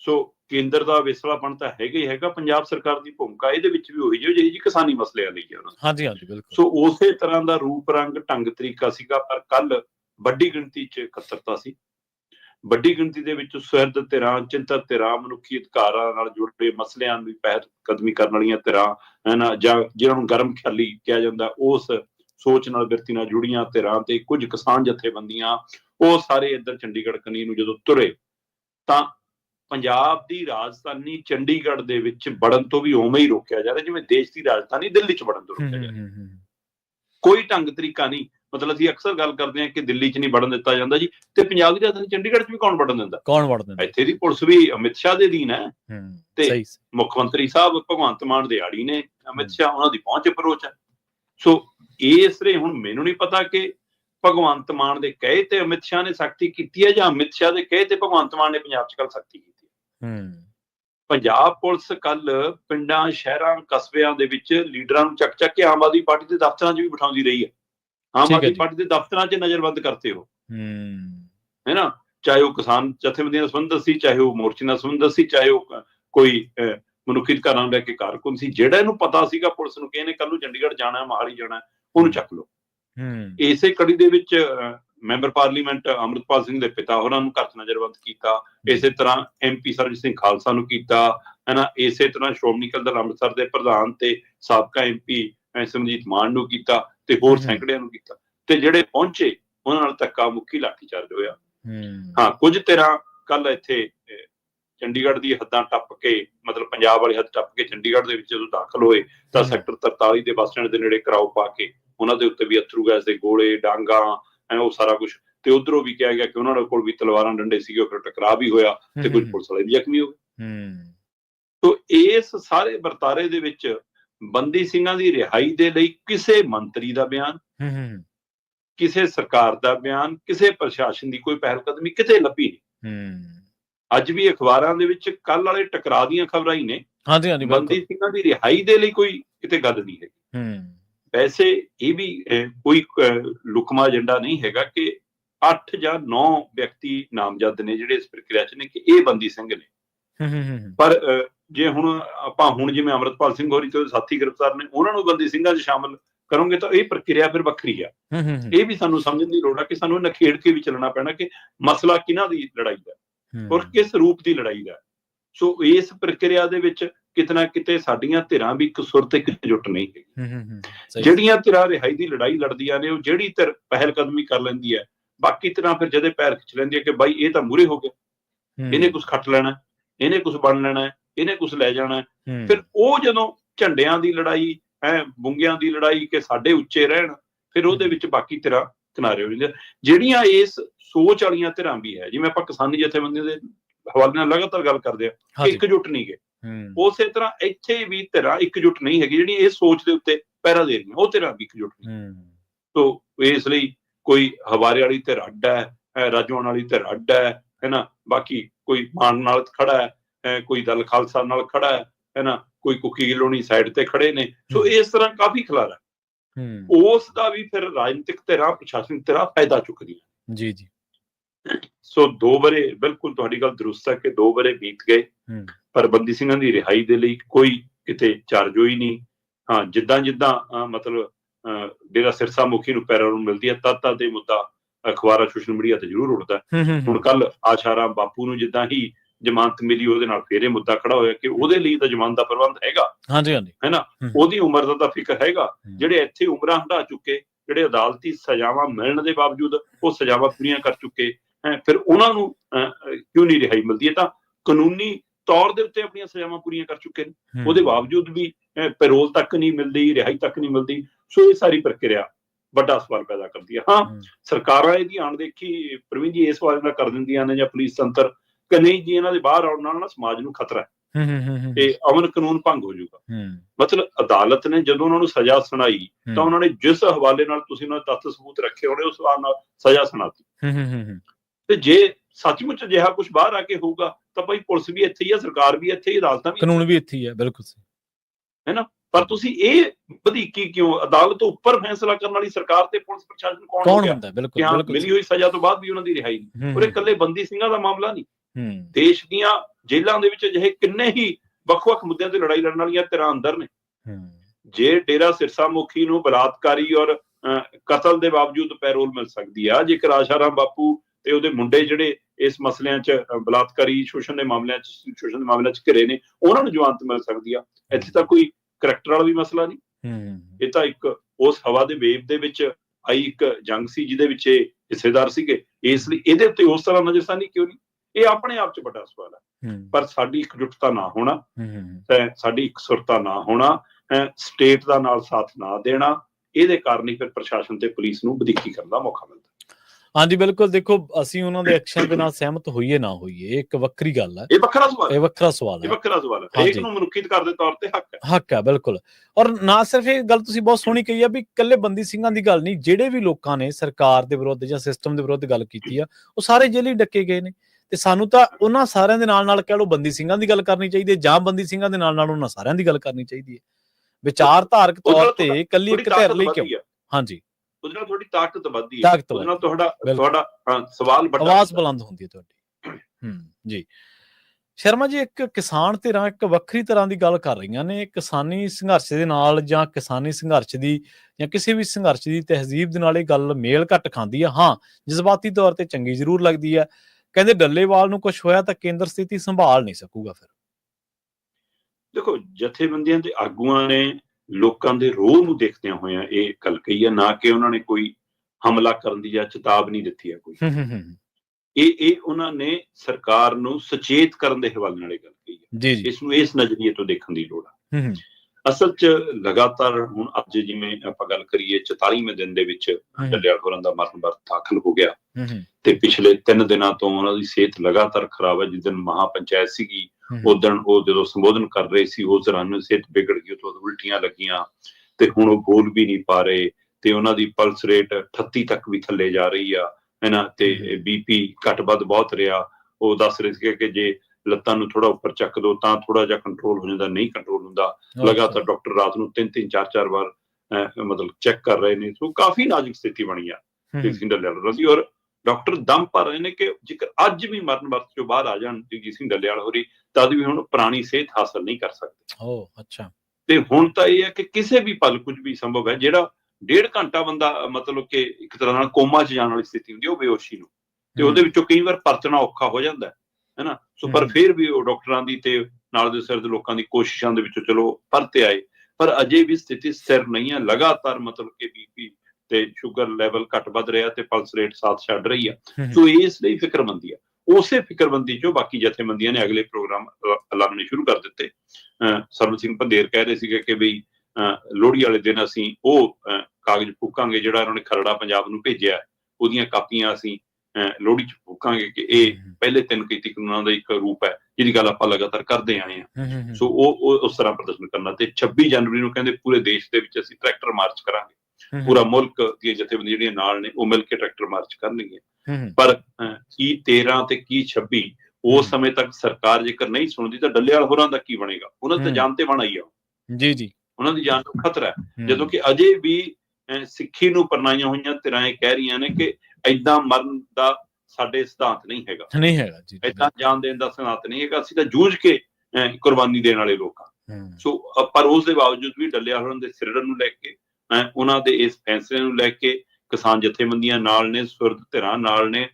ਸੋ ਕੇਂਦਰ ਦਾ ਵਿਸਲਾਪਣ ਤਾਂ ਹੈਗਾ ਹੀ ਹੈਗਾ ਪੰਜਾਬ ਸਰਕਾਰ ਦੀ ਭੂਮਿਕਾ ਇਹਦੇ ਵਿੱਚ ਵੀ ਉਹੀ ਜਿਹੀ ਜਿਹੀ ਜੀ ਕਿਸਾਨੀ ਮਸਲਿਆਂ ਲਈ ਹੈ ਉਹਨਾਂ। ਹਾਂਜੀ ਹਾਂਜੀ ਬਿਲਕੁਲ ਸੋ ਉਸੇ ਤਰ੍ਹਾਂ ਦਾ ਰੂਪ ਰੰਗ ਢੰਗ ਤਰੀਕਾ ਸੀਗਾ ਪਰ ਕੱਲ ਵੱਡੀ ਗਿਣਤੀ 'ਚ ਇਕੱਤਰਤਾ ਸੀ ਵੱਡੀ ਗਿਣਤੀ ਦੇ ਵਿੱਚ ਸੁਹਿਰਦ ਧਿਰਾਂ ਚਿੰਤਤ ਧਿਰਾਂ ਮਨੁੱਖੀ ਅਧਿਕਾਰਾਂ ਨਾਲ ਜੁੜੇ ਮਸਲਿਆਂ ਦੀ ਪਹਿਲ ਕਦਮੀ ਕਰਨ ਵਾਲੀਆਂ ਧਿਰਾਂ ਹੈ ਨਾ ਜਾਂ ਜਿਹਨਾਂ ਨੂੰ ਗਰਮ ਖਿਆਲੀ ਕਿਹਾ ਜਾਂਦਾ ਉਸ ਸੋਚ ਨਾਲ ਬਿਰਤੀ ਨਾਲ ਜੁੜੀਆਂ ਧਿਰਾਂ ਤੇ ਕੁਝ ਕਿਸਾਨ ਜਥੇਬੰਦੀਆਂ ਉਹ ਸਾਰੇ ਇੱਧਰ ਚੰਡੀਗੜ੍ਹ ਕਨੀ ਨੂੰ ਜਦੋਂ ਤੁਰੇ ਤਾਂ ਪੰਜਾਬ ਦੀ ਰਾਜਧਾਨੀ ਚੰਡੀਗੜ੍ਹ ਦੇ ਵਿੱਚ ਵੜਨ ਤੋਂ ਵੀ ਉਵੇਂ ਹੀ ਰੋਕਿਆ ਜਾ ਰਿਹਾ ਜਿਵੇਂ ਦੇਸ਼ ਦੀ ਰਾਜਧਾਨੀ ਦਿੱਲੀ 'ਚ ਵੜਨ ਤੋਂ ਰੋਕਿਆ ਜਾ ਰਿਹਾ। ਕੋਈ ਢੰਗ ਤਰੀਕਾ ਨਹੀਂ। ਮਤਲਬ ਅਸੀਂ ਅਕਸਰ ਗੱਲ ਕਰਦੇ ਹਾਂ ਕਿ ਦਿੱਲੀ 'ਚ ਨਹੀਂ ਵੜਨ ਦਿੱਤਾ ਜਾਂਦਾ ਜੀ ਤੇ ਪੰਜਾਬ ਦੀ ਰਾਜਧਾਨੀ ਚੰਡੀਗੜ੍ਹ 'ਚ ਵੀ ਕੌਣ ਵੜਨ ਦਿੰਦਾ? ਕੌਣ ਵੜ ਦਿੰਦਾ? ਇੱਥੇ ਦੀ ਪੁਲਿਸ ਵੀ ਅਮਿਤ ਸ਼ਾਹ ਦੇ ਅਧੀਨ ਹੈ। ਤੇ-। ਮੁੱਖ ਮੰਤਰੀ ਸਾਹਿਬ ਭਗਵੰਤ ਮਾਨ ਦੇ ਆੜੀ ਨੇ ਅਮਿਤ ਸ਼ਾਹ ਉਹਨਾਂ ਦੀ ਪਹੁੰਚ ਅਪਰੋਚ ਹੈ। ਸੋ ਇਸ ਲਈ ਹੁਣ ਮੈਨੂੰ ਨਹੀਂ ਪਤਾ ਕਿ ਭਗਵੰਤ ਮਾਨ ਦੇ ਕਹੇ ਤੇ ਅਮਿਤ ਸ਼ਾਹ ਨੇ ਸਖਤੀ ਕੀਤੀ ਹੈ ਜਾਂ ਅਮਿਤ ਸ਼ਾਹ ਦੇ ਕਹੇ ਤੇ ਭਗਵੰਤ ਮਾਨ ਨੇ ਪੰਜਾਬ 'ਚ ਕੱਲ ਸਖਤੀ ਕੀਤੀ ਹੈ। ਪੰਜਾਬ ਪੁਲਿਸ ਕੱਲ ਪਿੰਡਾਂ ਸ਼ਹਿਰਾਂ ਕਸਬਿਆਂ ਦੇ ਵਿੱਚ ਲੀਡਰਾਂ ਨੂੰ ਚੱਕ ਚੱਕ ਕੇ ਆਮ ਆਦਮੀ ਪਾਰਟੀ ਦੇ ਦਫ਼ਤਰਾਂ 'ਚ ਵੀ ਬਿਠਾਉਂਦੀ ਰਹੀ ਹੈ। ਆਮ ਆਦਮੀ। ਪਾਰਟੀ ਦੇ ਦਫ਼ਤਰਾਂ 'ਚ ਨਜ਼ਰਬੰਦ ਕਰਤੇ ਹੋ ਹੂੰ। ਹੈ ਨਾ? ਚਾਹੇ ਉਹ ਕਿਸਾਨ ਜਥੇਬੰਦੀਆਂ ਨਾਲ ਸੰਬੰਧਿਤ ਸੀ ਚਾਹੇ ਉਹ ਮੋਰਚੇ ਨਾਲ ਸੰਬੰਧਿਤ ਸੀ ਚਾਹੇ ਉਹ ਕੋਈ ਮਨੁੱਖੀ ਅਧਿਕਾਰਾਂ ਨੂੰ ਲੈ ਕੇ ਕਾਰਕੁਨ ਸੀ। ਜਿਹੜਾ ਇਹਨੂੰ ਪਤਾ ਸੀਗਾ ਪੁਲਿਸ ਨੂੰ ਕਿ ਇਹਨੇ ਕੱਲ ਨੂੰ ਚੰਡੀਗੜ੍ਹ ਜਾਣਾ ਹੈ ਮਹਾਲੀ ਜਾਣਾ ਹੈ, ਉਹਨੂੰ ਚੱਕ ਲਓ। ਹੂੰ। ਇਸੇ ਕੜੀ ਦੇ ਵਿੱਚ ਮੈਂਬਰ ਪਾਰਲੀਮੈਂਟ ਅਮਰਪਾਲ ਸਿੰਘ ਦੇ ਪਿਤਾ ਹੋਰਾਂ ਨੂੰ ਘਰ 'ਚ ਨਜ਼ਰਬੰਦ ਕੀਤਾ। ਇਸੇ ਤਰ੍ਹਾਂ ਐਮਪੀ ਸਰਜੀਤ ਸਿੰਘ ਖਾਲਸਾ ਨੂੰ ਕੀਤਾ। ਹੈ ਨਾ ਇਸੇ ਤਰ੍ਹਾਂ ਸ਼੍ਰੋਮਣੀ ਅਕਾਲੀ ਦਲ ਅੰਮ੍ਰਿਤਸਰ ਦੇ ਪ੍ਰਧਾਨ ਤੇ ਸਾਬਕਾ ਐਮਪੀ ਸਿਮਰਜੀਤ ਮਾਨ ਨੂੰ ਕੀਤਾ ਤੇ ਹੋਰ। ਸੈਂਕੜਿਆਂ ਨੂੰ ਕੀਤਾ। ਤੇ ਜਿਹੜੇ ਪਹੁੰਚੇ ਉਹਨਾਂ ਨਾਲ ਧੱਕਾ ਮੁੱਕੀ ਲਾਠੀ ਚਾਰਜ ਹੋਇਆ। ਹੂੰ। ਕੁਝ ਤਰ੍ਹਾਂ ਕੱਲ ਇੱਥੇ ਚੰਡੀਗੜ੍ਹ ਦੀ ਹੱਦਾਂ ਟੱਪ ਕੇ ਮਤਲਬ ਪੰਜਾਬ ਵਾਲੀ ਹੱਦ ਟੱਪ ਕੇ ਚੰਡੀਗੜ੍ਹ ਦੇ ਵਿੱਚ ਜਦੋਂ ਦਾਖਲ ਹੋਏ ਤਾਂ। ਸੈਕਟਰ 43 ਦੇ ਬੱਸ ਸਟੈਂਡ ਦੇ ਨੇੜੇ ਕਰਾਓ ਪਾ ਕੇ ਉਹਨਾਂ ਦੇ ਉੱਤੇ ਵੀ ਅਥਰੂ ਗੈਸ ਦੇ ਗੋਲੇ ਡਾਂਗਾ ਐ ਉਹ ਸਾਰਾ ਕੁਝ ਤੇ ਉਧਰੋਂ ਵੀ ਕਿਹਾ ਗਿਆ ਕਿ ਉਹਨਾਂ ਦੇ ਕੋਲ ਵੀ ਤਲਵਾਰਾਂ ਡੰਡੇ ਸੀਗੇ ਫਿਰ ਟਕਰਾਅ ਵੀ ਹੋਇਆ ਤੇ ਕੁਝ ਪੁਲਿਸ ਵਾਲੇ ਵੀ ਜ਼ਖਮੀ ਹੋ ਗਏ। ਹੂੰ। ਤੋ ਇਸ ਸਾਰੇ ਵਰਤਾਰੇ ਦੇ ਵਿੱਚ ਬੰਦੀ ਸਿੰਘਾਂ ਦੀ ਰਿਹਾਈ ਦੇ ਲਈ ਕਿਸੇ ਮੰਤਰੀ ਦਾ ਬਿਆਨ ਹੂੰ ਹੂੰ ਕਿਸੇ ਸਰਕਾਰ ਦਾ ਬਿਆਨ ਕਿਸੇ ਪ੍ਰਸ਼ਾਸਨ ਦੀ ਕੋਈ ਪਹਿਲ ਕਦਮੀ ਕਿਤੇ ਲੱਭੀ ਨਹੀਂ। ਹੂੰ। ਅੱਜ ਵੀ ਅਖਬਾਰਾਂ ਦੇ ਵਿੱਚ ਕੱਲ ਵਾਲੇ ਟਕਰਾਅ ਦੀਆਂ ਖਬਰਾਂ ਹੀ ਨੇ। ਹਾਂਜੀ ਹਾਂਜੀ ਬੰਦੀ ਸਿੰਘਾਂ ਦੀ ਰਿਹਾਈ ਦੇ ਲਈ ਕੋਈ ਕਿਤੇ ਗੱਲ ਨਹੀਂ ਹੈ ਹੂੰ। ਵੈਸੇ ਇਹ ਵੀ ਕੋਈ ਲੁਕਮਾ ਏਜੰਡਾ ਨਹੀਂ ਹੈਗਾ ਕਿ 8 ਜਾਂ 9 ਵਿਅਕਤੀ ਨਾਮਜ਼ਦ ਨੇ ਜਿਹੜੇ ਇਸ ਪ੍ਰਕਿਰਿਆ 'ਚ ਨੇ ਕਿ ਇਹ ਬੰਦੀ ਸਿੰਘ ਨੇ। ਹੂੰ ਹੂੰ ਹੂੰ ਪਰ ਜੇ ਹੁਣ ਆਪਾਂ ਹੁਣ ਜਿਵੇਂ ਅਮਰਤਪਾਲ ਸਿੰਘ ਹੋਰੀ ਤੇ ਸਾਥੀ ਗ੍ਰਿਫਤਾਰ ਨੇ ਉਹਨਾਂ ਨੂੰ ਬੰਦੀ ਸਿੰਘਾਂ 'ਚ ਸ਼ਾਮਲ ਕਰੋਗੇ ਤਾਂ ਇਹ ਪ੍ਰਕਿਰਿਆ ਫਿਰ ਵੱਖਰੀ ਆ। ਇਹ ਵੀ ਸਾਨੂੰ ਸਮਝਣ ਦੀ ਲੋੜ ਆ ਕਿ ਸਾਨੂੰ ਨਖੇੜ ਕੇ ਵੀ ਚੱਲਣਾ ਪੈਣਾ ਕਿ ਮਸਲਾ ਕਿਹਨਾਂ ਦੀ ਲੜਾਈ ਦਾ ਔਰ ਕਿਸ ਰੂਪ ਦੀ ਲੜਾਈ ਦਾ। ਸੋ ਇਸ ਪ੍ਰਕਿਰਿਆ ਦੇ ਵਿੱਚ ਕਿਤਨਾ ਕਿਤੇ ਸਾਡੀਆਂ ਧਿਰਾਂ ਵੀ ਇੱਕ ਸੁਰ ਤੇ ਇਕਜੁੱਟ ਨਹੀਂ ਹੈਗੀ ਜਿਹੜੀਆਂ ਧਿਰਾਂ ਰਿਹਾਈ ਦੀ ਲੜਾਈ ਲੜਦੀਆਂ ਨੇ ਉਹ ਜਿਹੜੀ ਧਿਰ ਪਹਿਲ ਕਦਮੀ ਕਰ ਲੈਂਦੀ ਹੈ ਬਾਕੀ ਧਿਰਾਂ ਫਿਰ ਜਦੇ ਪੈਰ ਖਿੱਚ ਲੈਂਦੀ ਹੈ ਕਿ ਬਾਈ ਇਹ ਤਾਂ ਮੂਰੇ ਹੋ ਗਿਆ। ਇਹਨੇ ਕੁਝ ਖੱਟ ਲੈਣਾ ਇਹਨੇ ਕੁਝ ਬਣ ਲੈਣਾ ਇਹਨੇ ਕੁਝ ਲੈ ਜਾਣਾ। ਫਿਰ ਉਹ ਜਦੋਂ ਝੰਡਿਆਂ ਦੀ ਲੜਾਈ ਹੈ ਬੁੰਗਿਆਂ ਦੀ ਲੜਾਈ ਕਿ ਸਾਡੇ ਉੱਚੇ ਰਹਿਣ ਫਿਰ ਉਹਦੇ ਵਿੱਚ ਬਾਕੀ ਧਿਰਾਂ ਕਿਨਾਰੇ ਹੋ ਜਾਂਦੀਆਂ। ਜਿਹੜੀਆਂ ਇਸ ਸੋਚ ਵਾਲੀਆਂ ਧਿਰਾਂ ਵੀ ਹੈ ਜਿਵੇਂ ਆਪਾਂ ਕਿਸਾਨੀ ਜਥੇਬੰਦੀਆਂ ਦੇ ਹਵਾਲੇ ਨਾਲ ਲਗਾਤਾਰ ਗੱਲ ਕਰਦੇ ਆ ਕਿ ਹਾਂਜੀ। ਇਕਜੁੱਟ ਨਹੀਂ ਗਏ ਉਸੇ ਤਰ੍ਹਾਂ ਇੱਥੇ ਵੀ ਧਿਰਾਂ ਇਕਜੁੱਟ ਨਹੀਂ ਹੈਗੀ ਜਿਹੜੀਆਂ ਇਹ ਸੋਚ ਦੇ ਉੱਤੇ ਪਹਿਰਾ ਦੇ ਰਹੀਆਂ ਉਹ ਧਿਰਾਂ ਵੀ ਇਕਜੁੱਟ ਨਹੀਂ। ਤੋ ਇਸ ਲਈ ਕੋਈ ਹਵਾਰੇ ਵਾਲੀ ਧਿਰ ਅੱਡ ਹੈ ਰਾਜਵਾਨ ਵਾਲੀ ਧਿਰ ਅੱਡ ਹੈ ਹੈਨਾ? ਬਾਕੀ ਕੋਈ ਮਾਨ ਨਾਲ ਖੜਾ ਹੈ ਕੋਈ ਦਲ ਖਾਲਸਾ ਨਾਲ ਖੜਾ ਹੈ ਹੈਨਾ? ਕੋਈ ਕੁੱਕੀ ਗਿਲੋਣੀ ਸਾਈਡ ਤੇ ਖੜੇ ਨੇ। ਸੋ। ਇਸ ਤਰ੍ਹਾਂ ਕਾਫੀ ਖਲਾਰਾ ਹੂੰ। ਉਸ ਦਾ ਵੀ ਫਿਰ ਰਾਜਨੀਤਿਕ ਧਿਰਾਂ ਪ੍ਰਸ਼ਾਸਨਿਕ ਧਿਰਾਂ ਫਾਇਦਾ ਚੁੱਕਦੀਆਂ ਜੀ ਜੀ। ਸੋ ਦੋ ਬਰੇ ਬਿਲਕੁਲ ਤੁਹਾਡੀ ਗੱਲ ਦਰੁਸਤ ਹੈ ਕਿ ਦੋ ਬਰੇ ਬੀਤ ਗਏ। ਹੂੰ। ਪਰ ਬੰਦੀ ਸਿੰਘਾਂ ਦੀ ਰਿਹਾਈ ਦੇ ਲਈ ਕੋਈ ਕਿਤੇ ਚਾਰਜੋਈ ਨਹੀਂ। ਹਾਂ ਜਿੱਦਾਂ ਜਿੱਦਾਂ ਮਤਲਬ ਡੇਰਾ ਸਿਰਸਾ ਮੁਖੀ ਨੂੰ ਪੈਰਾਂ ਨੂੰ ਮਿਲਦੀ ਹੈ ਤਦ ਤਦ ਇਹ ਮੁੱਦਾ ਅਖਬਾਰਾਂ ਸੋਸ਼ਲ ਮੀਡੀਆ ਤੇ ਜ਼ਰੂਰ ਉੱਠਦਾ ਹੁਣ ਕੱਲ ਆਸ਼ਾਰਾਮ ਬਾਪੂ ਨੂੰ ਜਿੱਦਾਂ ਹੀ ਜ਼ਮਾਨਤ ਮਿਲੀ ਉਹਦੇ ਨਾਲ ਫੇਰ ਇਹ ਮੁੱਦਾ ਖੜਾ ਹੋਇਆ ਕਿ ਉਹਦੇ ਲਈ ਤਾਂ ਜ਼ਮਾਨਤ ਦਾ ਪ੍ਰਬੰਧ ਹੈਗਾ। ਹਾਂਜੀ ਹਾਂਜੀ। ਹੈਨਾ। ਉਹਦੀ ਉਮਰ ਦਾ ਤਾਂ ਫਿਕਰ ਹੈਗਾ। ਜਿਹੜੇ ਇੱਥੇ ਉਮਰਾਂ ਹਟਾ ਚੁੱਕੇ ਜਿਹੜੇ ਅਦਾਲਤੀ ਸਜ਼ਾਵਾਂ ਮਿਲਣ ਦੇ ਬਾਵਜੂਦ ਉਹ ਸਜ਼ਾਵਾਂ ਪੂਰੀਆਂ ਕਰ ਚੁੱਕੇ ਫਿਰ ਉਹਨਾਂ ਨੂੰ ਕਿਉਂ ਨਹੀਂ ਰਿਹਾਈ ਮਿਲਦੀ? ਹੈ ਤਾਂ ਕਾਨੂੰਨੀ ਤੌਰ ਦੇ ਉੱਤੇ ਆਪਣੀਆਂ ਸਜ਼ਾਵਾਂ ਪੂਰੀਆਂ ਕਰ ਚੁੱਕੇ ਨੇ। ਉਹਦੇ ਬਾਵਜੂਦ ਵੀ ਪੈਰੋਲ ਤੱਕ ਨਹੀਂ ਮਿਲਦੀ ਰਿਹਾਈ ਤੱਕ ਨਹੀਂ ਮਿਲਦੀ। ਸੋ ਇਹ ਸਾਰੀ ਪ੍ਰਕਿਰਿਆ ਵੱਡਾ ਸਵਾਲ ਪੈਦਾ ਕਰਦੀ ਹੈ। ਹਾਂ ਸਰਕਾਰਾਂ ਇਹਦੀ ਅਣਦੇਖੀ ਪ੍ਰਵੀਨ ਜੀ ਇਸ ਸਵਾਲ ਨਾਲ ਕਰ ਦਿੰਦੀਆਂ ਨੇ ਜਾਂ ਪੁਲਿਸ ਤੰਤਰ ਕਿ ਨਹੀਂ ਜੀ ਇਹਨਾਂ ਦੇ ਬਾਹਰ ਆਉਣ ਨਾਲ ਨਾ ਸਮਾਜ ਨੂੰ ਖਤਰਾ ਹੈ। ਤੇ ਅਮਨ ਕਾਨੂੰਨ ਭੰਗ ਹੋ ਜਾਊਗਾ। ਮਤਲਬ ਅਦਾਲਤ ਨੇ ਜਦੋਂ ਉਹਨਾਂ ਨੂੰ ਸਜ਼ਾ ਸੁਣਾਈ ਤਾਂ ਉਹਨਾਂ ਨੇ ਜਿਸ ਹਵਾਲੇ ਨਾਲ ਤੁਸੀਂ ਉਹਨਾਂ ਦੇ ਤੱਥ ਸਬੂਤ ਰੱਖੇ ਹੋਣੇ ਉਸ ਹਿਸਾਬ ਨਾਲ ਸਜ਼ਾ ਸੁਣਾਤੀ। ਹੂੰ ਹੂੰ ਹੂੰ, ਹੂੰ। ਤੇ ਜੇ ਸੱਚਮੁੱਚ ਅਜਿਹਾ ਕੁਝ ਬਾਹਰ ਆ ਕੇ ਹੋਊਗਾ ਤਾਂ ਭਾਈ ਪੁਲਿਸ ਵੀ ਇੱਥੇ ਹੀ ਆ ਸਰਕਾਰ ਵੀ ਇੱਥੇ ਹੀ ਅਦਾਲਤਾਂ ਵੀ ਕਾਨੂੰਨ ਵੀ ਇੱਥੇ ਹੀ ਹੈ ਬਿਲਕੁਲ ਸਹੀ। ਪਰ ਤੁਸੀਂ ਇਹ ਵਧੀਕੀ ਕਿਉਂ? ਅਦਾਲਤ ਉੱਪਰ ਫੈਸਲਾ ਕਰਨ ਵਾਲੀ ਸਰਕਾਰ ਤੇ ਪੁਲਿਸ ਪ੍ਰਸ਼ਾਸਨ ਕੌਣ ਕੌਣ ਹੁੰਦਾ? ਬਿਲਕੁਲ ਬਿਲਕੁਲ ਮਿਲੀ ਹੋਈ ਸਜ਼ਾ ਤੋਂ ਬਾਅਦ ਵੀ ਉਹਨਾਂ ਦੀ ਰਿਹਾਈ ਨਹੀਂ। ਇਹ ਇਕੱਲੇ ਬੰਦੀ ਸਿੰਘਾਂ ਦਾ ਮਾਮਲਾ ਨਹੀਂ। ਦੇਸ਼ ਦੀਆਂ ਜੇਲ੍ਹਾਂ ਦੇ ਵਿੱਚ ਅਜਿਹੇ ਕਿੰਨੇ ਹੀ ਵੱਖ-ਵੱਖ ਮੁੱਦਿਆਂ ਤੇ ਲੜਾਈ ਲੜਨ ਵਾਲੀਆਂ ਧਿਰਾਂ ਅੰਦਰ ਨੇ। ਜੇ ਡੇਰਾ ਸਿਰਸਾ ਮੁਖੀ ਨੂੰ ਬਲਾਤਕਾਰੀ ਔਰ ਕਤਲ ਦੇ ਬਾਵਜੂਦ ਪੈਰੋਲ ਮਿਲ ਸਕਦੀ ਆ ਜੇਕਰ ਆਸ਼ਾਰਾਮ ਬਾਪੂ ਤੇ ਉਹਦੇ ਮੁੰਡੇ ਜਿਹੜੇ ਇਸ ਮਸਲਿਆਂ 'ਚ ਬਲਾਤਕਾਰੀ ਸ਼ੋਸ਼ਣ ਦੇ ਮਾਮਲਿਆਂ 'ਚ ਸ਼ੋਸ਼ਣ ਦੇ ਮਾਮਲਿਆਂ 'ਚ ਘਿਰੇ ਨੇ ਉਹਨਾਂ ਨੂੰ ਜਵਾਨਤ ਮਿਲ ਸਕਦੀ ਆ। ਇੱਥੇ ਤਾਂ ਕੋਈ ਕਰੈਕਟਰ ਵਾਲਾ ਵੀ ਮਸਲਾ ਨਹੀਂ। ਹੂੰ। ਇਹ ਤਾਂ ਇੱਕ ਉਸ ਹਵਾ ਦੇ ਵੇਵ ਦੇ ਵਿੱਚ ਆਈ ਇੱਕ ਜੰਗ ਸੀ ਜਿਹਦੇ ਵਿੱਚ ਇਹ ਹਿੱਸੇਦਾਰ ਸੀਗੇ। ਇਸ ਲਈ ਇਹਦੇ ਉੱਤੇ ਉਸ ਤਰ੍ਹਾਂ ਨਜ਼ਰਸਾਨੀ ਕਿਉਂ ਨਹੀਂ? ਇਹ ਆਪਣੇ ਆਪ 'ਚ ਵੱਡਾ ਸਵਾਲ ਹੈ। ਪਰ ਸਾਡੀ ਇਕਜੁੱਟਤਾ ਨਾ ਹੋਣਾ ਤੇ ਸਾਡੀ ਇਕਸੁਰਤਾ ਨਾ ਹੋਣਾ ਸਟੇਟ ਦਾ ਨਾਲ ਸਾਥ ਨਾ ਦੇਣਾ ਇਹਦੇ ਕਾਰਨ ਹੀ ਫਿਰ ਪ੍ਰਸ਼ਾਸਨ ਤੇ ਪੁਲਿਸ ਨੂੰ ਵਧੀਕੀ ਕਰਨ ਦਾ ਮੌਕਾ ਮਿਲਦਾ। ਹਾਂਜੀ ਬਿਲਕੁਲ। ਦੇਖੋ ਅਸੀਂ ਉਹਨਾਂ ਦੇ ਐਕਸ਼ਨ ਦੇ ਨਾਲ ਸਹਿਮਤ ਹੋਈਏ ਨਾ ਹੋਈਏ ਇਹ ਇੱਕ ਵੱਖਰੀ ਗੱਲ ਹੈ। ਇਹ ਵੱਖਰਾ ਸਵਾਲ ਹੈ। ਇਹ ਵੱਖਰਾ ਸਵਾਲ ਇਹ ਹੈ ਵੱਖਰਾ ਸਵਾਲ ਹੈ। ਇੱਕ ਨੂੰ ਮਨੁੱਖੀ ਅਧਿਕਾਰ ਦੇ ਤੌਰ ਤੇ ਹੱਕ ਹੈ। ਹੱਕ ਹੈ ਬਿਲਕੁਲ। ਔਰ ਨਾ ਸਿਰਫ ਇਹ ਗੱਲ ਤੁਸੀਂ ਬਹੁਤ ਸੋਹਣੀ ਕਹੀ ਆ ਵੀ ਇਕੱਲੇ ਬੰਦੀ ਸਿੰਘਾਂ ਦੀ ਗੱਲ ਨਹੀਂ ਜਿਹੜੇ ਵੀ ਲੋਕਾਂ ਨੇ ਸਰਕਾਰ ਦੇ ਵਿਰੁੱਧ ਜਾਂ ਸਿਸਟਮ ਦੇ ਵਿਰੁੱਧ ਗੱਲ ਕੀਤੀ ਆ ਉਹ ਸਾਰੇ ਜੇਲ੍ਹ ਹੀ ਡੱਕੇ ਗਏ ਨੇ। ਤੇ ਸਾਨੂੰ ਤਾਂ ਉਹਨਾਂ ਸਾਰਿਆਂ ਦੇ ਨਾਲ ਨਾਲ ਕਹਿ ਲਓ ਬੰਦੀ ਸਿੰਘਾਂ ਦੀ ਗੱਲ ਕਰਨੀ ਚਾਹੀਦੀ ਹੈ ਜਾਂ ਬੰਦੀ ਸਿੰਘਾਂ ਦੇ ਨਾਲ ਨਾਲ ਉਹਨਾਂ ਸਾਰਿਆਂ ਦੀ ਗੱਲ ਕਰਨੀ ਚਾਹੀਦੀ ਹੈ। ਵਿਚਾਰਧਾਰਕ ਤੌਰ ਤੇ ਇਕੱਲੀ ਇੱਕ ਧਿਰ ਲਈ ਕਿਉਂ? ਹਾਂਜੀ। ਉਹਦੇ ਨਾਲ ਥੋੜੀ ਤਾਕਤ ਵੱਧਦੀ ਹੈ। ਉਹਦੇ ਨਾਲ ਤੁਹਾਡਾ। ਤੁਹਾਡਾ ਸਵਾਲ ਵੱਡਾ ਆਵਾਜ਼। ਬੁਲੰਦ ਹੁੰਦੀ ਹੈ ਤੁਹਾਡੀ। ਹੂੰ ਜੀ। ਸ਼ਰਮਾ ਜੀ ਇੱਕ ਕਿਸਾਨ ਧਿਰਾਂ ਇੱਕ ਵੱਖਰੀ ਤਰ੍ਹਾਂ ਦੀ ਗੱਲ ਕਰ ਰਹੀਆਂ ਨੇ। ਕਿਸਾਨੀ ਸੰਘਰਸ਼ ਦੇ ਨਾਲ ਜਾਂ ਕਿਸਾਨੀ ਸੰਘਰਸ਼ ਦੀ ਜਾਂ ਕਿਸੇ ਵੀ ਸੰਘਰਸ਼ ਦੀ ਤਹਿਜ਼ੀਬ ਦੇ ਨਾਲ ਇਹ ਗੱਲ ਮੇਲ ਘੱਟ ਖਾਂਦੀ ਆ। ਹਾਂ ਜਜ਼ਬਾਤੀ ਤੌਰ ਤੇ ਚੰਗੀ ਜ਼ਰੂਰ ਲੱਗਦੀ ਹੈ ਕਹਿੰਦੇ ਡੱਲੇਵਾਲ ਨੂੰ ਕੁਝ ਹੋਇਆ ਤਾਂ ਕੇਂਦਰ ਸਥਿਤੀ ਸੰਭਾਲ ਨਹੀਂ ਸਕੂਗਾ ਫਿਰ। ਦੇਖੋ ਜਥੇਬੰਦੀਆਂ ਦੇ ਆਗੂਆਂ ਨੇ ਲੋਕਾਂ ਦੇ ਰੋਹ ਨੂੰ ਦੇਖਦਿਆਂ ਹੋਇਆਂ ਇਹ ਗੱਲ ਕਹੀ ਹੈ ਨਾ ਕਿ ਉਹਨਾਂ ਨੇ ਕੋਈ ਹਮਲਾ ਕਰਨ ਦੀ ਜਾਂ ਚੇਤਾਵਨੀ ਦਿੱਤੀ ਹੈ ਕੋਈ। ਇਹ ਇਹ ਉਹਨਾਂ ਨੇ ਸਰਕਾਰ ਨੂੰ ਸੁਚੇਤ ਕਰਨ ਦੇ ਹਵਾਲੇ ਨਾਲ ਇਹ ਗੱਲ ਕਹੀ ਹੈ। ਜੀ ਜੀ। ਇਸ ਨੂੰ ਇਸ ਨਜ਼ਰੀਏ ਤੋਂ ਦੇਖਣ ਦੀ ਲੋੜ ਹੈ ਹੂੰ ਹੂੰ। ਅਸਲ 'ਚ ਲਗਾਤਾਰ ਹੁਣ ਅੱਜ ਜਿਵੇਂ ਆਪਾਂ ਗੱਲ ਕਰੀਏ 44ਵੇਂ ਦਿਨ ਦੇ ਵਿੱਚ ਡੱਲੇਵਾਲ ਹੋਰਾਂ ਦਾ ਮਰਨ ਵਰਤ ਦਾਖਲ ਹੋ ਗਿਆ। ਤੇ ਪਿਛਲੇ 3 ਦਿਨਾਂ ਤੋਂ ਉਹਨਾਂ ਦੀ ਸਿਹਤ ਲਗਾਤਾਰ ਖਰਾਬ ਹੈ। ਜਿਸ ਦਿਨ ਮਹਾਪੰਚਾਇਤ ਸੀਗੀ ਹਮ, ਉਦੋਂ ਉਹ ਜਦੋਂ ਸੰਬੋਧਨ ਕਰ ਰਹੇ ਸੀ ਉਸ ਦੌਰਾਨ ਸਿਹਤ ਵਿਗੜ ਗਈ ਤੋਂ ਉਲਟੀਆਂ ਲੱਗੀਆਂ ਤੇ ਹੁਣ ਉਹ ਬੋਲ ਵੀ ਨਹੀਂ ਪਾ ਰਹੇ ਤੇ ਉਹਨਾਂ ਦੀ ਪਲਸ ਰੇਟ 38 ਤੱਕ ਵੀ ਥੱਲੇ ਜਾ ਰਹੀ ਆ ਹੈਨਾ ਤੇ ਹਮ। ਬੀਪੀ ਘੱਟ ਵੱਧ ਬਹੁਤ ਰਿਹਾ। ਉਹ ਦੱਸ ਰਹੇ ਸੀ ਕਿ ਜੇ ਲੱਤਾਂ ਨੂੰ ਥੋੜਾ ਉੱਪਰ ਚੱਕ ਦੋ ਤਾਂ ਥੋੜਾ ਜਿਹਾ ਕੰਟਰੋਲ ਹੋ ਜਾਂਦਾ ਨਹੀਂ ਕੰਟਰੋਲ ਹੁੰਦਾ। ਲਗਾਤਾਰ ਡਾਕਟਰ ਰਾਤ ਨੂੰ ਤਿੰਨ ਤਿੰਨ ਚਾਰ ਚਾਰ ਵਾਰ ਮਤਲਬ ਚੈੱਕ ਕਰ ਰਹੇ ਨੇ। ਸੋ ਕਾਫੀ ਨਾਜ਼ੁਕ ਸਥਿਤੀ ਬਣੀ ਆ ਜਗਜੀਤ ਡੱਲੇਵਾਲ ਸੀ ਔਰ ਡਾਕਟਰ ਦਮ ਭਰ ਰਹੇ ਨੇ ਕਿ ਜੇਕਰ ਅੱਜ ਵੀ ਮਰਨ ਵਰਤ ਚੋਂ ਬਾਹਰ ਆ ਜਾਣ ਜਗਜੀਤ ਸਿੰਘ ਡੱਲੇਵਾਲ ਹੋਰੀ ਤਦ ਵੀ ਹੁਣ ਪੁਰਾਣੀ ਸਿਹਤ ਹਾਸਲ ਨਹੀਂ ਕਰ ਸਕਦੇ। ਓ ਅੱਛਾ। ਤੇ ਹੁਣ ਤਾਂ ਇਹ ਹੈ ਕਿ ਕਿਸੇ ਵੀ ਪਲ ਕੁਝ ਵੀ ਸੰਭਵ ਹੈ ਜਿਹੜਾ ਡੇਢ ਘੰਟਾ ਬੰਦਾ ਮਤਲਬ ਕਿ ਇੱਕ ਤਰ੍ਹਾਂ ਨਾਲ ਕੋਮਾ 'ਚ ਜਾਣ ਵਾਲੀ ਸਥਿਤੀ ਹੁੰਦੀ ਉਹ ਬੇਹੋਸ਼ੀ ਨੂੰ। ਤੇ ਉਹਦੇ ਵਿੱਚੋਂ ਕਈ ਵਾਰ ਪਰਤਣਾ ਔਖਾ ਹੋ ਜਾਂਦਾ। ਹੈਨਾ? ਸੋ ਪਰ। ਫਿਰ ਵੀ ਉਹ ਡਾਕਟਰਾਂ ਦੀ ਤੇ ਨਾਲ ਦੇ ਸਿਰ ਦੇ ਲੋਕਾਂ ਦੀ ਕੋਸ਼ਿਸ਼ਾਂ ਦੇ ਵਿੱਚੋਂ ਚਲੋ ਪਰਤੇ ਆਏ। ਪਰ ਅਜੇ ਵੀ ਸਥਿਤੀ ਸਥਿਰ ਨਹੀਂ ਹੈ। ਲਗਾਤਾਰ ਮਤਲਬ ਕਿ ਬੀਪੀ ਤੇ ਸ਼ੂਗਰ ਲੈਵਲ ਘੱਟ ਵੱਧ ਰਿਹਾ ਤੇ ਪਲਸ ਰੇਟ ਸਾਥ ਛੱਡ ਰਹੀ ਆ। ਸੋ ਇਸ ਲਈ ਫਿਕਰਮੰਦੀ ਆ। ਉਸੇ ਫਿਕਰਮੰਦੀ ਚੋਂ ਬਾਕੀ ਜਥੇਬੰਦੀਆਂ ਨੇ ਅਗਲੇ ਪ੍ਰੋਗਰਾਮ ਅ, ਐਲਾਨਣੇ ਸ਼ੁਰੂ ਕਰ ਦਿੱਤੇ। ਅ, ਸਰਵਨ ਸਿੰਘ ਪੰਦੇਰ ਕਹਿ ਰਹੇ ਸੀਗੇ ਕਿ ਵੀ ਲੋਹੜੀ ਵਾਲੇ ਦਿਨ ਅਸੀਂ ਉਹ ਕਾਗਜ਼ ਫੂਕਾਂਗੇ ਜਿਹੜਾ ਉਹਨਾਂ ਨੇ ਖਰੜਾ ਪੰਜਾਬ ਨੂੰ ਭੇਜਿਆ। ਉਹਦੀਆਂ ਕਾਪੀਆਂ ਅਸੀਂ ਅ, ਲੋਹੜੀ 'ਚ ਫੂਕਾਂਗੇ ਕਿ ਇਹ ਪਹਿਲੇ ਤਿੰਨ ਕੀਤੀ ਕਾਨੂੰਨਾਂ ਦਾ ਇੱਕ ਰੂਪ ਹੈ ਜਿਹਦੀ ਗੱਲ ਆਪਾਂ ਲਗਾਤਾਰ ਕਰਦੇ ਆਏ ਹਾਂ। ਸੋ ਉਹ ਉਸ ਤਰ੍ਹਾਂ ਪ੍ਰਦਰਸ਼ਨ ਕਰਨਾ ਤੇ 26 ਜਨਵਰੀ ਨੂੰ ਕਹਿੰਦੇ ਪੂਰੇ ਦੇਸ਼ ਦੇ ਵਿੱਚ ਅਸੀਂ ਟਰੈਕਟਰ ਮਾਰਚ ਕਰਾਂਗੇ। ਪੂਰਾ ਮੁਲਕ ਦੀਆਂ ਜਥੇਬੰਦੀਆਂ ਜਿਹੜੀਆਂ ਨਾਲ ਨੇ ਉਹ ਮਿਲ ਕੇ ਟਰੈਕਟਰ ਮਾਰਚ ਕਰਨਗੀਆਂ। ਪਰ ਕੀ 13 ਤੇ ਕੀ 26 ਹਮ। ਉਸ ਸਮੇਂ ਤੱਕ ਸਰਕਾਰ ਜੇਕਰ ਨਹੀਂ ਸੁਣਦੀ ਤਾਂ ਡੱਲੇਵਾਲ ਹੋਰਾਂ ਦਾ ਕੀ ਬਣੇਗਾ? ਉਹਨਾਂ ਤਾਂ। ਜਾਨ ਤੇ ਬਣ ਆਈ ਆ। ਜੀ ਜੀ। ਉਹਨਾਂ ਦੀ ਜਾਨ ਨੂੰ ਖਤਰਾ ਹੈ। ਜਦੋਂ ਕਿ ਅਜੇ ਵੀ ਸਿੱਖੀ ਨੂੰ ਪਰਨਾਈਆਂ ਹੋਈਆਂ ਧਿਰਾਂ ਇਹ ਕਹਿ ਰਹੀਆਂ ਨੇ ਕਿ ਐਦਾਂ ਮਰਨ ਦਾ ਸਾਡੇ ਸਿਧਾਂਤ ਨਹੀਂ ਹੈਗਾ। ਨਹੀਂ ਹੈਗਾ ਜੀ ਐਦਾਂ ਜਾਨ ਦੇਣ ਦਾ ਸਿਧਾਂਤ ਨਹੀਂ ਹੈਗਾ। ਅਸੀਂ ਤਾਂ ਜੂਝ ਕੇ ਕੁਰਬਾਨੀ ਦੇਣ ਵਾਲੇ ਲੋਕ ਸੋ ਪਰ ਉਸ ਦੇ ਬਾਵਜੂਦ ਵੀ ਡੱਲੇਵਾਲ ਹੋਰਾਂ ਦੇ ਸਿਰੜਨ ਨੂੰ ਲੈ ਕੇ ਉਹਨਾਂ ਦੇ ਇਸ ਫੈਸਲੇ ਨੂੰ ਲੈ ਕੇ ਕਿਸਾਨ ਜਥੇਬੰਦੀਆਂ ਨਾਲ ਨੇ ਸੁਰਤ ਧਿਰਾਂ ਨਾਲ ਨੇ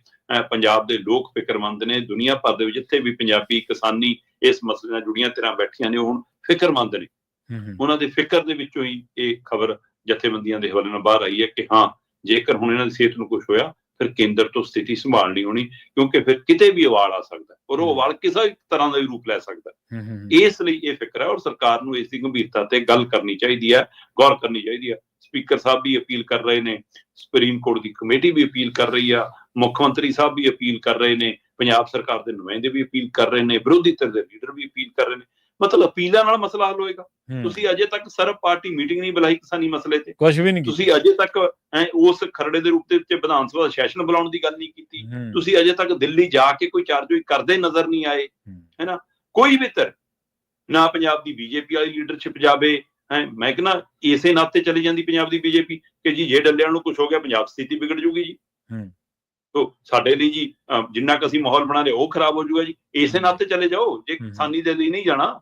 ਪੰਜਾਬ ਦੇ ਲੋਕ ਫਿਕਰਮੰਦ ਨੇ ਦੁਨੀਆ ਭਰ ਦੇ ਵਿੱਚ ਜਿੱਥੇ ਵੀ ਪੰਜਾਬੀ ਕਿਸਾਨੀ ਇਸ ਮਸਲੇ ਨਾਲ ਜੁੜੀਆਂ ਧਿਰਾਂ ਬੈਠੀਆਂ ਨੇ ਉਹ ਹੁਣ ਫਿਕਰਮੰਦ ਨੇ। ਉਹਨਾਂ ਦੇ ਫਿਕਰ ਦੇ ਵਿੱਚੋਂ ਹੀ ਇਹ ਖਬਰ ਜਥੇਬੰਦੀਆਂ ਦੇ ਹਵਾਲੇ ਨਾਲ ਬਾਹਰ ਆਈ ਹੈ ਕਿ ਹਾਂ ਜੇਕਰ ਹੁਣ ਇਹਨਾਂ ਦੀ ਸਿਹਤ ਨੂੰ ਕੁਝ ਹੋਇਆ ਫਿਰ ਕੇਂਦਰ ਤੋਂ ਸਥਿਤੀ ਸੰਭਾਲਣੀ ਹੋਣੀ ਕਿਉਂਕਿ ਫਿਰ ਕਿਤੇ ਵੀ ਅਵਾਲ ਆ ਸਕਦਾ ਔਰ ਉਹ ਅਵਾਲ ਕਿਸੇ ਤਰ੍ਹਾਂ ਦਾ ਵੀ ਰੂਪ ਲੈ ਸਕਦਾ ਇਸ ਲਈ ਇਹ ਫਿਕਰ ਹੈ ਔਰ ਸਰਕਾਰ ਨੂੰ ਇਸ ਦੀ ਗੰਭੀਰਤਾ ਤੇ ਗੱਲ ਕਰਨੀ ਚਾਹੀਦੀ ਹੈ ਗੌਰ ਕਰਨੀ ਚਾਹੀਦੀ ਹੈ। ਸਪੀਕਰ ਸਾਹਿਬ ਵੀ ਅਪੀਲ ਕਰ ਰਹੇ ਨੇ ਸੁਪਰੀਮ ਕੋਰਟ ਦੀ ਕਮੇਟੀ ਵੀ ਅਪੀਲ ਕਰ ਰਹੀ ਆ ਮੁੱਖ ਮੰਤਰੀ ਸਾਹਿਬ ਵੀ ਅਪੀਲ ਕਰ ਰਹੇ ਨੇ ਪੰਜਾਬ ਸਰਕਾਰ ਦੇ ਨੁਮਾਇੰਦੇ ਵੀ ਅਪੀਲ ਕਰ ਰਹੇ ਨੇ ਵਿਰੋਧੀ ਧਿਰ ਦੇ ਲੀਡਰ ਵੀ ਅਪੀਲ ਕਰ ਰਹੇ ਨੇ। ਮਤਲਬ ਅਪੀਲਾਂ ਨਾਲ ਮਸਲਾ ਹੱਲ ਹੋਏਗਾ। ਤੁਸੀਂ ਅਜੇ ਤੱਕ ਸਰਬ ਪਾਰਟੀ ਮੀਟਿੰਗ ਨਹੀਂ ਬੁਲਾਈ ਕਿਸਾਨੀ ਮਸਲੇ ਤੇ। ਕੁਛ ਵੀ ਨਹੀਂ ਤੁਸੀਂ ਅਜੇ ਤੱਕ ਉਸ ਖਰੜੇ ਦੇ ਰੂਪ ਦੇ ਵਿੱਚ ਵਿਧਾਨ ਸਭਾ ਸੈਸ਼ਨ ਬੁਲਾਉਣ ਦੀ ਗੱਲ ਨਹੀਂ ਕੀਤੀ। ਤੁਸੀਂ ਅਜੇ ਤੱਕ ਦਿੱਲੀ ਜਾ ਕੇ ਕੋਈ ਚਾਰਜੋਈ ਕਰਦੇ ਨਜ਼ਰ ਨਹੀਂ ਆਏ। ਹਮ, ਕੋਈ ਵੀ ਧਿਰ ਨਾ ਪੰਜਾਬ ਦੀ ਬੀਜੇਪੀ ਵਾਲੀ ਲੀਡਰਸ਼ਿਪ ਜਾਵੇ ਹੈ ਮੈਂ ਕਹਿੰਦਾ ਇਸੇ ਨਾਤੇ ਚਲੀ ਜਾਂਦੀ ਪੰਜਾਬ ਦੀ ਬੀਜੇਪੀ ਕਿ ਜੀ ਜੇ ਡੱਲਿਆਂ ਨੂੰ ਕੁਝ ਹੋ ਗਿਆ ਪੰਜਾਬ ਸਥਿਤੀ ਵਿਗੜ ਜੂਗੀ ਜੀ। ਤੋ ਸਾਡੇ ਲਈ ਜੀ ਜਿੰਨਾ ਕੁ ਅਸੀਂ ਮਾਹੌਲ ਬਣਾ ਰਹੇ ਉਹ ਖਰਾਬ ਹੋ ਜਾਊਗਾ ਜੀ। ਇਸੇ ਨਾਤੇ ਚਲੇ ਜਾਓ ਜੇ। ਕਿਸਾਨੀ ਦੇ ਲਈ ਨਹੀਂ ਜਾਣਾ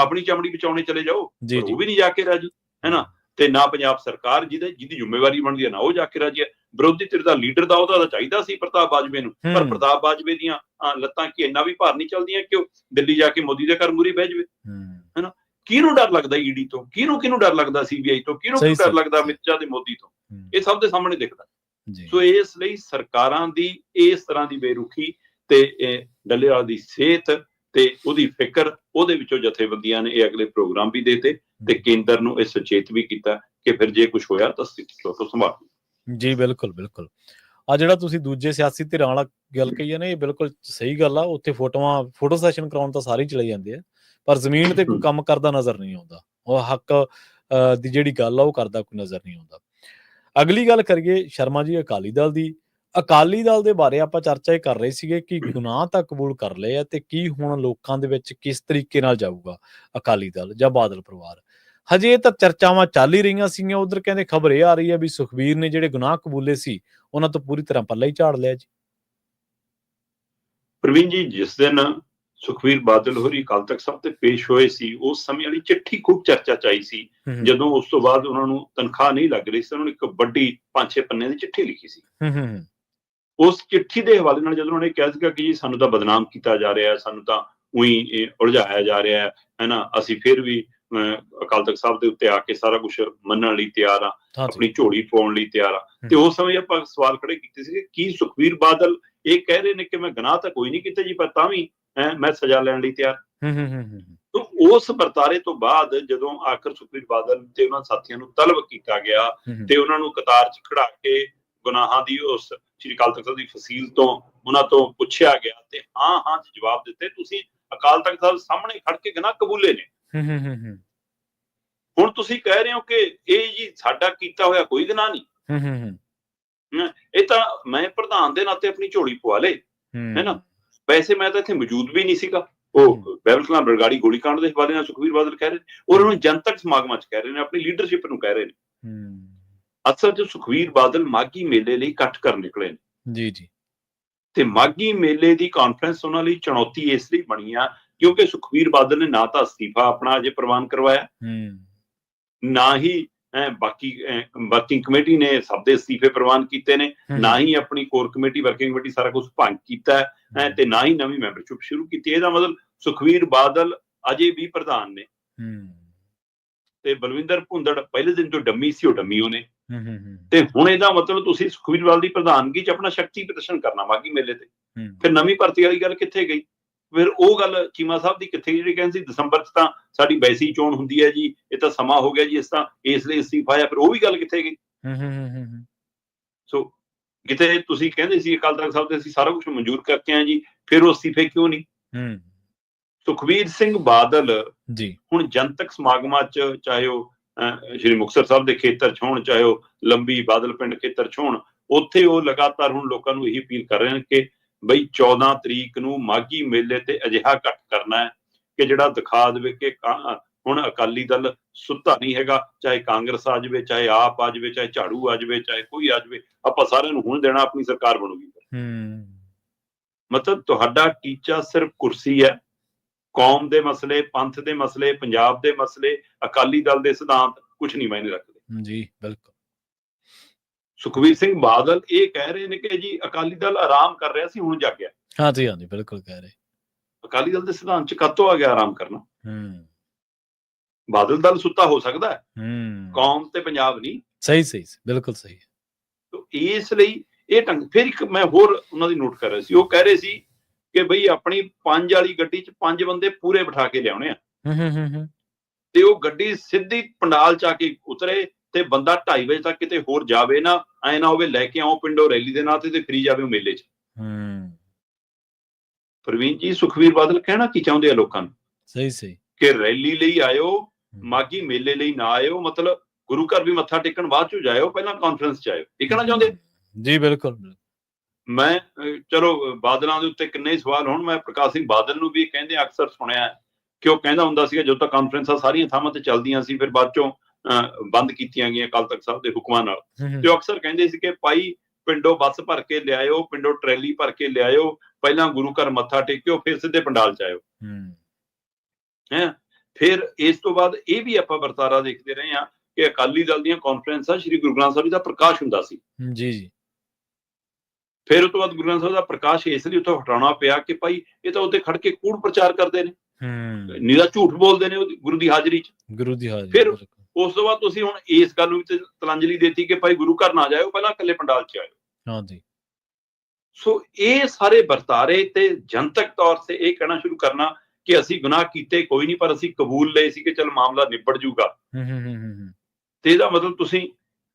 ਆਪਣੀ ਚਮੜੀ ਬਚਾਉਣੇ ਚਲੇ ਜਾਓ ਉਹ ਵੀ ਨਹੀਂ ਜਾ ਕੇ ਰਾਜੀ ਹੈ ਨਾ? ਤੇ ਨਾ ਪੰਜਾਬ ਸਰਕਾਰ ਜਿਹਦੇ ਜਿਹਦੀ ਜ਼ਿੰਮੇਵਾਰੀ ਬਣਦੀ ਹੈ ਨਾ ਉਹ ਜਾ ਕੇ ਰਾਜੀ ਹੈ। ਵਿਰੋਧੀ ਧਿਰ ਦਾ ਲੀਡਰ ਦਾ ਉਹਦਾ ਤਾਂ ਚਾਹੀਦਾ ਸੀ ਪ੍ਰਤਾਪ ਬਾਜਵੇ ਨੂੰ। ਪਰ। ਪ੍ਰਤਾਪ ਬਾਜਵੇ ਦੀਆਂ ਲੱਤਾਂ ਕੀ ਇੰਨਾ ਵੀ ਭਾਰ ਨਹੀਂ ਚੱਲਦੀਆਂ ਕਿ ਉਹ ਦਿੱਲੀ ਜਾ ਕੇ ਮੋਦੀ ਦੇ ਘਰ ਮੂਰੀ ਬਹਿ ਜਾਵੇ। ਹਮ, ਕਿਹਨੂੰ ਡਰ ਲੱਗਦਾ ਈਡੀ ਤੋਂ? ਕਿਹਨੂੰ ਕਿਹਨੂੰ ਡਰ ਲੱਗਦਾ ਸੀਬੀਆਈ ਤੋਂ? ਕਿਹਨੂੰ ਕਿਹਨੂੰ ਡਰ। ਲੱਗਦਾ ਸ਼ਾਹ ਤੇ ਮੋਦੀ ਤੋਂ? ਇਹ ਸਭ ਦੇ ਸਾਹਮਣੇ ਦਿਖਦਾ। ਸੋ ਇਸ ਲਈ ਸਰਕਾਰਾਂ ਦੀ ਇਸ ਤਰ੍ਹਾਂ ਦੀ ਬੇਰੁਖੀ ਤੇ ਡੱਲੇਵਾਲ ਦੀ ਸਿਹਤ ਤੇ ਉਹਦੀ ਫਿਕਰ ਉਹਦੇ ਵਿੱਚੋਂ ਜਥੇਬੰਦੀਆਂ ਨੇ ਇਹ ਅਗਲੇ ਪ੍ਰੋਗਰਾਮ ਵੀ ਦੇਤੇ ਤੇ ਕੇਂਦਰ ਨੂੰ ਇਹ ਸੁਚੇਤ ਵੀ ਕੀਤਾ ਕਿ ਫਿਰ ਜੇ ਕੁਝ ਹੋਇਆ ਤਾਂ ਸਥਿਤੀ ਤੋਂ ਸੰਭਾਲ। ਜੀ ਬਿਲਕੁਲ ਬਿਲਕੁਲ। ਆ ਜਿਹੜਾ ਤੁਸੀਂ ਦੂਜੇ ਸਿਆਸੀ ਧਿਰਾਂ ਵਾਲਾ ਗੱਲ ਕਹੀ ਹੈ ਨਾ ਇਹ ਬਿਲਕੁਲ ਸਹੀ ਗੱਲ ਆ ਉੱਥੇ ਫੋਟੋਆਂ ਫੋਟੋ ਸੈਸ਼ਨ ਕਰਾਉਣ ਤਾਂ ਸਾਰੇ ਚਲੇ ਜਾਂਦੇ ਆ ਪਰ ਜ਼ਮੀਨ ਤੇ ਕੋਈ। ਕੰਮ ਕਰਦਾ ਨਜ਼ਰ ਨਹੀਂ ਆਉਂਦਾ। ਉਹ ਹੱਕ ਦੀ ਜਿਹੜੀ ਗੱਲ ਆ ਉਹ ਕਰਦਾ ਕੋਈ ਨਜ਼ਰ ਨਹੀਂ ਆਉਂਦਾ। ਅਗਲੀ ਗੱਲ ਕਰੀਏ ਸ਼ਰਮਾ ਜੀ ਅਕਾਲੀ ਦਲ ਦੀ। ਅਕਾਲੀ ਦਲ ਦੇ ਬਾਰੇ ਆਪਾਂ ਚਰਚਾ ਇਹ ਕਰ ਰਹੇ ਸੀਗੇ ਕਿ ਗੁਨਾਹ ਤਾਂ ਕਬੂਲ ਕਰ ਲਏ ਆ ਤੇ ਕੀ ਹੁਣ ਲੋਕਾਂ ਦੇ ਵਿੱਚ ਕਿਸ ਤਰੀਕੇ ਨਾਲ ਜਾਊਗਾ ਅਕਾਲੀ ਦਲ ਜਾਂ ਬਾਦਲ ਪਰਿਵਾਰ। ਹਜੇ ਤਾਂ ਚਰਚਾਵਾਂ ਚੱਲ ਹੀ ਰਹੀਆਂ ਸੀਗੀਆਂ ਉਧਰ ਕਹਿੰਦੇ ਖਬਰ ਇਹ ਆ ਰਹੀ ਹੈ ਵੀ ਸੁਖਬੀਰ ਨੇ ਜਿਹੜੇ ਗੁਨਾਹ ਕਬੂਲੇ ਸੀ ਉਹਨਾਂ ਤੋਂ ਪੂਰੀ ਤਰ੍ਹਾਂ ਪੱਲਾ ਹੀ ਝਾੜ ਲਿਆ ਜੀ। ਪ੍ਰਵੀਨ ਜੀ ਜਿਸ ਦਿਨ ਸੁਖਵੀਰ ਬਾਦਲ ਹੋਰੀ ਅਕਾਲ ਤਖਤ ਸਾਹਿਬ ਤੇ ਪੇਸ਼ ਹੋਏ ਸੀ ਉਸ ਸਮੇਂ ਵਾਲੀ ਚਿੱਠੀ ਖੂਬ ਚਰਚਾ ਚ ਆਈ ਸੀ। ਜਦੋਂ ਉਸ ਤੋਂ ਬਾਅਦ ਉਹਨਾਂ ਨੂੰ ਤਨਖਾਹ ਨਹੀਂ ਲੱਗ ਰਹੀ ਸੀ ਉਹਨਾਂ ਨੇ ਇੱਕ ਵੱਡੀ ਪੰਜ ਛੇ ਪੰਨੇ ਦੀ ਚਿੱਠੀ ਲਿਖੀ ਸੀ। ਉਸ ਚਿੱਠੀ ਦੇ ਹਵਾਲੇ ਨਾਲ ਜਦੋਂ ਉਹਨਾਂ ਨੇ ਕਿਹਾ ਸੀਗਾ ਕਿ ਜੀ ਸਾਨੂੰ ਤਾਂ ਬਦਨਾਮ ਕੀਤਾ ਜਾ ਰਿਹਾ ਹੈ ਸਾਨੂੰ ਤਾਂ ਉਹੀ ਉਲਝਾਇਆ ਜਾ ਰਿਹਾ ਹੈ ਹੈਨਾ ਅਸੀਂ ਫਿਰ ਵੀ ਅਕਾਲ ਤਖਤ ਸਾਹਿਬ ਦੇ ਉੱਤੇ ਆ ਕੇ ਸਾਰਾ ਕੁਝ ਮੰਨਣ ਲਈ ਤਿਆਰ ਆ ਆਪਣੀ ਝੋਲੀ ਪਾਉਣ ਲਈ ਤਿਆਰ ਆ ਤੇ ਉਸ ਸਮੇਂ ਆਪਾਂ ਸਵਾਲ ਖੜੇ ਕੀਤੇ ਸੀ ਕਿ ਕੀ ਸੁਖਵੀਰ ਬਾਦਲ ਇਹ ਕਹਿ ਰਹੇ ਨੇ ਕਿ ਮੈਂ ਗੁਨਾਹ ਤਾਂ ਕੋਈ ਨਹੀਂ ਕੀਤਾ ਜੀ ਪਰ ਤਾਂ ਵੀ ਹੈਂ, ਮੈਂ ਸਜ਼ਾ ਲੈਣ ਲਈ ਤਿਆਰ। ਹੂੰ ਹੂੰ ਹੂੰ ਤਾਂ ਉਸ ਵਰਤਾਰੇ ਤੋਂ ਬਾਅਦ ਜਦੋਂ ਆਖਰ ਸੁਖਬੀਰ ਬਾਦਲ ਤੇ ਉਹਨਾਂ ਸਾਥੀਆਂ ਨੂੰ ਤਲਬ ਕੀਤਾ ਗਿਆ ਤੇ ਉਹਨਾਂ ਨੂੰ ਕਤਾਰ 'ਚ ਖੜਾ ਕੇ ਗੁਨਾਹਾਂ ਦੀ ਉਸ ਸ੍ਰੀ ਅਕਾਲ ਤਖਤ ਸਾਹਿਬ ਦੀ ਫਸੀਲ ਤੋਂ ਉਹਨਾਂ ਤੋਂ ਪੁੱਛਿਆ ਗਿਆ ਤੇ ਹਾਂ ਹਾਂ 'ਚ ਜਵਾਬ ਦਿੱਤੇ ਤੁਸੀਂ ਅਕਾਲ ਤਖਤ ਸਾਹਿਬ ਸਾਹਮਣੇ ਖੜ ਕੇ ਗੁਨਾਹ ਕਬੂਲੇ ਨੇ। ਹੂੰ, ਹੂੰ, ਹੂੰ, ਹੁਣ ਤੁਸੀਂ ਕਹਿ ਰਹੇ ਹੋ ਕਿ ਇਹ ਜੀ ਸਾਡਾ ਕੀਤਾ ਹੋਇਆ ਕੋਈ ਗੁਨਾਹ ਨਹੀਂ। ਹੂੰ, ਹੂੰ, ਹੂੰ, ਇਹ ਤਾਂ ਮੈਂ ਪ੍ਰਧਾਨ ਦੇ ਨਾਤੇ ਆਪਣੀ ਝੋਲੀ ਪਵਾ ਲੇ। ਹੈ। ਨਾ? ਵੈਸੇ ਮੈਂ ਤਾਂ ਇੱਥੇ ਮੌਜੂਦ ਵੀ ਨਹੀਂ ਸੀਗਾ। ਉਹ ਬੈਬਲ ਕਲਾਂ ਬਰਗਾੜੀ ਗੋਲੀकांड ਦੇ ਹਵਾਲੇ ਨਾਲ ਸੁਖਵੀਰ ਬਾਦਲ ਕਹਿ ਰਹੇ ਨੇ ਔਰ ਉਹਨਾਂ ਨੂੰ ਜਨਤਕ ਸਮਾਗਮਾਂ 'ਚ ਕਹਿ ਰਹੇ ਨੇ ਆਪਣੀ ਲੀਡਰਸ਼ਿਪ ਨੂੰ ਕਹਿ ਰਹੇ ਨੇ। ਹੂੰ, ਅਸਲ 'ਚ ਸੁਖਵੀਰ ਬਾਦਲ ਮਾਗੀ ਮੇਲੇ ਲਈ ਇਕੱਠ ਕਰਨ ਨਿਕਲੇ ਨੇ। ਜੀ ਜੀ। ਤੇ ਮਾਗੀ ਮੇਲੇ ਦੀ ਕਾਨਫਰੰਸ ਉਹਨਾਂ ਲਈ ਚੁਣੌਤੀ ਇਸ ਲਈ ਬਣੀ ਆ ਕਿਉਂਕਿ ਸੁਖਵੀਰ ਬਾਦਲ ਨੇ ਨਾ ਤਾਂ ਅਸਤੀਫਾ ਆਪਣਾ ਅਜੇ ਪ੍ਰਵਾਨ ਕਰਵਾਇਆ। ਹੂੰ। ਨਾ ਹੀ ਬਾਕੀ ਵਰਕਿੰਗ ਕਮੇਟੀ ਨੇ ਸਭ ਦੇ ਅਸਤੀਫੇ ਪ੍ਰਵਾਨ ਕੀਤੇ ਨੇ ਨਾ ਹੀ ਆਪਣੀ ਕੋਰ ਕਮੇਟੀ ਵਰਕਿੰਗ ਕਮੇਟੀ ਸਾਰਾ ਕੁਝ ਭੰਗ ਕੀਤਾ ਤੇ ਨਾ ਹੀ ਨਵੀਂ ਮੈਂਬਰਸ਼ਿਪ ਸ਼ੁਰੂ ਕੀਤੀ। ਇਹਦਾ ਮਤਲਬ ਸੁਖਵੀਰ ਬਾਦਲ ਅਜੇ ਵੀ ਪ੍ਰਧਾਨ ਨੇ। ਤੇ ਬਲਵਿੰਦਰ ਭੁੰਦੜ ਪਹਿਲੇ ਦਿਨ ਤੋਂ ਡੰਮੀ ਸੀ ਉਹ ਡੰਮੀ ਉਹਨੇ। ਤੇ ਹੁਣ ਇਹਦਾ ਮਤਲਬ ਤੁਸੀਂ ਸੁਖਵੀਰ ਬਾਦਲ ਦੀ ਪ੍ਰਧਾਨਗੀ 'ਚ ਆਪਣਾ ਸ਼ਕਤੀ ਪ੍ਰਦਰਸ਼ਨ ਕਰਨਾ ਮਾਗੀ ਮੇਲੇ ਤੇ। ਫਿਰ ਨਵੀਂ ਭਰਤੀ ਵਾਲੀ ਗੱਲ ਕਿੱਥੇ ਗਈ? ਫਿਰ ਉਹ ਗੱਲ ਚੀਮਾ ਸਾਹਿਬ ਦੀ ਕਿੱਥੇ ਜਿਹੜੀ ਕਹਿੰਦੇ ਸੀ ਦਸੰਬਰ 'ਚ ਤਾਂ ਸਾਡੀ ਵੈਸੀ ਚੋਣ ਹੁੰਦੀ ਹੈ ਜੀ ਇਹ ਤਾਂ ਸਮਾਂ ਹੋ ਗਿਆ ਜੀ ਇਸ ਤਾਂ ਇਸ ਲਈ ਅਸਤੀਫਾ ਆ ਫਿਰ ਉਹ ਵੀ ਗੱਲ ਕਿੱਥੇ ਗਈ? ਹੂੰ ਹੂੰ ਹੂੰ ਹੂੰ ਸੋ ਕਿਤੇ ਤੁਸੀਂ ਕਹਿੰਦੇ ਸੀ ਅਕਾਲ ਤਖਤ ਸਾਹਿਬ ਤੇ ਅਸੀਂ ਸਾਰਾ ਕੁਝ ਮਨਜ਼ੂਰ ਕਰਕੇ ਆਏ ਜੀ ਫਿਰ ਉਹ ਅਸਤੀਫੇ ਕਿਉਂ ਨਹੀਂ? ਹੂੰ। ਸੁਖਵੀਰ ਸਿੰਘ ਬਾਦਲ ਜੀ। ਹੁਣ ਜਨਤਕ ਸਮਾਗਮਾਂ 'ਚ ਚਾਹੇ ਉਹ ਸ਼੍ਰੀ ਮੁਕਤਸਰ ਸਾਹਿਬ ਦੇ ਖੇਤਰ 'ਚ ਹੋਣ ਚਾਹੇ ਉਹ ਲੰਬੀ ਬਾਦਲ ਪਿੰਡ ਖੇਤਰ 'ਚ ਹੋਣ ਉੱਥੇ ਉਹ ਲਗਾਤਾਰ ਹੁਣ ਲੋਕਾਂ ਨੂੰ ਇਹੀ ਅਪੀਲ ਕਰ ਰਹੇ ਨੇ ਕਿ ਬਈ 14 ਤਰੀਕ ਨੂੰ ਮਾਗੀ ਮੇਲੇ ਤੇ ਅਜਿਹਾ ਇਕੱਠ ਕਰਨਾ ਹੈ ਕਿ ਜਿਹੜਾ ਦਿਖਾ ਦੇਵੇ ਕਿ ਕਾ- ਹੁਣ ਅਕਾਲੀ ਦਲ ਸੁੱਤਾ ਨਹੀਂ ਹੈਗਾ ਚਾਹੇ ਕਾਂਗਰਸ ਆ ਜਾਵੇ ਚਾਹੇ ਆਪ ਆ ਜਾਵੇ ਚਾਹੇ ਝਾੜੂ ਆ ਜਾਵੇ ਚਾਹੇ ਕੋਈ ਆ ਜਾਵੇ ਆਪਾਂ ਸਾਰਿਆਂ ਨੂੰ ਹੁਣ ਦੇਣਾ ਆਪਣੀ ਸਰਕਾਰ ਬਣੂਗੀ। ਹੂੰ। ਮਤਲਬ ਤੁਹਾਡਾ ਟੀਚਾ ਸਿਰਫ ਕੁਰਸੀ ਹੈ ਕੌਮ ਦੇ ਮਸਲੇ ਪੰਥ ਦੇ ਮਸਲੇ ਪੰਜਾਬ ਦੇ ਮਸਲੇ ਅਕਾਲੀ ਦਲ ਦੇ ਸਿਧਾਂਤ ਕੁਝ ਨਹੀਂ ਮਾਇਨੇ ਰੱਖਦੇ। ਜੀ ਬਿਲਕੁਲ। ਸੁਖਵੀਰ ਸਿੰਘ ਬਾਦਲ ਇਹ ਕਹਿ ਰਹੇ ਨੇ ਕਿ ਜੀ ਅਕਾਲੀ ਦਲ ਆਰਾਮ ਕਰ ਰਿਹਾ ਸੀ ਹੁਣ ਜਾਗਿਆ। ਹਾਂ ਜੀ ਹਾਂ ਜੀ ਬਿਲਕੁਲ ਕਹਿ ਰਹੇ। ਅਕਾਲੀ ਦਲ ਦੇ ਸਿਧਾਂਤ ਚ ਕਦੋਂ ਆ ਗਿਆ ਆਰਾਮ ਕਰਨਾ? ਹੂੰ। ਬਾਦਲ ਦਲ ਸੁੱਤਾ ਹੋ ਸਕਦਾ ਹੈ? ਹੂੰ। ਕੌਮ ਤੇ ਪੰਜਾਬ ਨਹੀਂ। ਸਹੀ ਸਹੀ ਬਿਲਕੁਲ ਸਹੀ। ਤੋ ਇਸ ਲਈ ਇਹ ਢੰਗ ਫਿਰ ਇੱਕ ਮੈਂ ਹੋਰ ਉਹਨਾਂ ਦੀ ਨੋਟ ਕਰ ਰਿਹਾ ਸੀ। ਉਹ ਕਹਿ ਰਹੇ ਸੀ ਕਿ ਬਈ ਆਪਣੀ ਪੰਜ ਵਾਲੀ ਗੱਡੀ 'ਚ ਪੰਜ ਬੰਦੇ ਪੂਰੇ ਬਿਠਾ ਕੇ ਲਿਆਉਣੇ ਆ। ਹੂੰ ਹੂੰ ਹੂੰ। ਤੇ ਉਹ ਗੱਡੀ ਸਿੱਧੀ ਪੰਡਾਲ ਚ ਆ ਕੇ ਉਤਰੇ। ਤੇ ਬੰਦਾ 2:30 ਵਜੇ ਤੱਕ ਕਿਤੇ ਹੋਰ ਜਾਵੇ ਨਾ ਐ ਨਾ ਹੋਵੇ ਲੈ ਕੇ ਆਓ ਪਿੰਡੋਂ ਰੈਲੀ ਦੇ ਨਾਂ ਤੇ ਤੇ ਫਰੀ ਜਾਵੇ ਮੇਲੇ 'ਚ। ਹੂੰ। ਪ੍ਰਵੀਨ ਜੀ ਸੁਖਵੀਰ ਬਾਦਲ ਕਹਿਣਾ ਕੀ ਚਾਹੁੰਦੇ ਆ ਲੋਕਾਂ ਨੂੰ? ਸਹੀ ਸਹੀ। ਕਿ ਰੈਲੀ ਲਈ ਆਇਓ ਮਾਗੀ ਮੇਲੇ ਲਈ ਨਾ ਆਇਓ ਮਤਲਬ ਗੁਰੂ ਘਰ ਵੀ ਮੱਥਾ ਟੇਕਣ ਬਾਅਦ ਚ ਜਾਇਓ ਪਹਿਲਾਂ ਕਾਨਫਰੰਸ ਚ ਆਇਓ। ਇਹ ਕਹਿਣਾ ਚਾਹੁੰਦੇ? ਜੀ ਬਿਲਕੁਲ। ਮੈਂ ਚਲੋ ਬਾਦਲਾਂ ਦੇ ਉੱਤੇ ਕਿੰਨੇ ਸਵਾਲ ਹੁਣ ਮੈਂ ਪ੍ਰਕਾਸ਼ ਸਿੰਘ ਬਾਦਲ ਨੂੰ ਵੀ ਕਹਿੰਦੇ ਅਕਸਰ ਸੁਣਿਆ ਕਿ ਉਹ ਕਹਿੰਦਾ ਹੁੰਦਾ ਸੀਗਾ ਜਦੋਂ ਤੱਕ ਕਾਨਫਰੰਸਾਂ ਸਾਰੀਆਂ ਥਾਵਾਂ ਤੇ ਚੱਲਦੀਆਂ ਸੀ ਫਿਰ ਬਾਅਦ ਚੋਂ ਬੰਦ ਕੀਤੀਆਂ ਗਈਆਂ ਅਕਾਲ ਤਖਤ ਸਾਹਿਬ ਦੇ ਹੁਕਮਾਂ ਨਾਲ। ਤੇ ਉਹ ਅਕਸਰ ਕਹਿੰਦੇ ਸੀ ਕਿ ਭਾਈ ਪਿੰਡੋਂ ਬੱਸ ਭਰ ਕੇ ਲਿਆਇਓ ਪਿੰਡੋਂ ਟਰੈਲੀ ਭਰ ਕੇ ਲਿਆਇਓ ਪਹਿਲਾਂ ਗੁਰੂ ਘਰ ਮੱਥਾ ਟੇਕਿਓ ਫਿਰ ਸਿੱਧੇ ਪੰਡਾਲ ਚ ਆਇਓ ਹੂੰ? ਫਿਰ ਇਸ ਤੋਂ ਬਾਅਦ ਇਹ ਵੀ ਆਪਾਂ ਵਰਤਾਰਾ ਦੇਖਦੇ ਰਹੇ ਹਾਂ ਕਿ ਅਕਾਲੀ ਦਲ ਦੀਆਂ ਕਾਨਫਰੰਸਾਂ ਸ੍ਰੀ ਗੁਰੂ ਗ੍ਰੰਥ ਸਾਹਿਬ ਜੀ ਦਾ ਪ੍ਰਕਾਸ਼ ਹੁੰਦਾ ਸੀ। ਜੀ ਜੀ। ਫਿਰ ਉਸ ਤੋਂ ਬਾਅਦ ਗੁਰੂ ਗ੍ਰੰਥ ਸਾਹਿਬ ਦਾ ਪ੍ਰਕਾਸ਼ ਇਸ ਲਈ ਉੱਥੋਂ ਹਟਾਉਣਾ ਪਿਆ ਕਿ ਭਾਈ ਇਹ ਤਾਂ ਉੱਤੇ ਖੜ ਕੇ ਕੂੜ ਪ੍ਰਚਾਰ ਕਰਦੇ ਨੇ। ਹੂੰ। ਨਿਰਾ ਝੂਠ ਬੋਲਦੇ ਨੇ ਗੁਰੂ ਦੀ ਹਾਜ਼ਰੀ 'ਚ। ਗੁਰੂ ਦੀ ਹਾਜ਼ਰੀ ਫਿਰ-। ਉਸ ਤੋਂ ਬਾਅਦ ਤੁਸੀਂ ਹੁਣ ਇਸ ਗੱਲ ਨੂੰ ਵੀ ਤਲਾਂਜਲੀ ਦੇਤੀ ਕਿ ਭਾਈ ਗੁਰੂ ਘਰ ਨਾ ਜਾਇਓ ਪਹਿਲਾਂ ਇਕੱਲੇ ਪੰਡਾਲ 'ਚ ਆਇਓ। ਹਾਂ ਜੀ ਸੋ ਇਹ ਸਾਰੇ ਵਰਤਾਰੇ ਤੇ ਜਨਤਕ ਤੌਰ ਤੇ ਇਹ ਕਹਿਣਾ ਸ਼ੁਰੂ ਕਰਨਾ ਕਿ ਅਸੀਂ ਗੁਨਾਹ ਕੀਤੇ ਕੋਈ ਨਹੀਂ ਪਰ ਅਸੀਂ ਕਬੂਲ ਲਏ ਸੀ ਕਿ ਚਲ ਮਾਮਲਾ ਨਿਬੜ ਜੂਗਾ। ਹੂੰ ਹੂੰ ਹੂੰ ਹੂੰ ਤੇ ਇਹਦਾ ਮਤਲਬ ਤੁਸੀਂ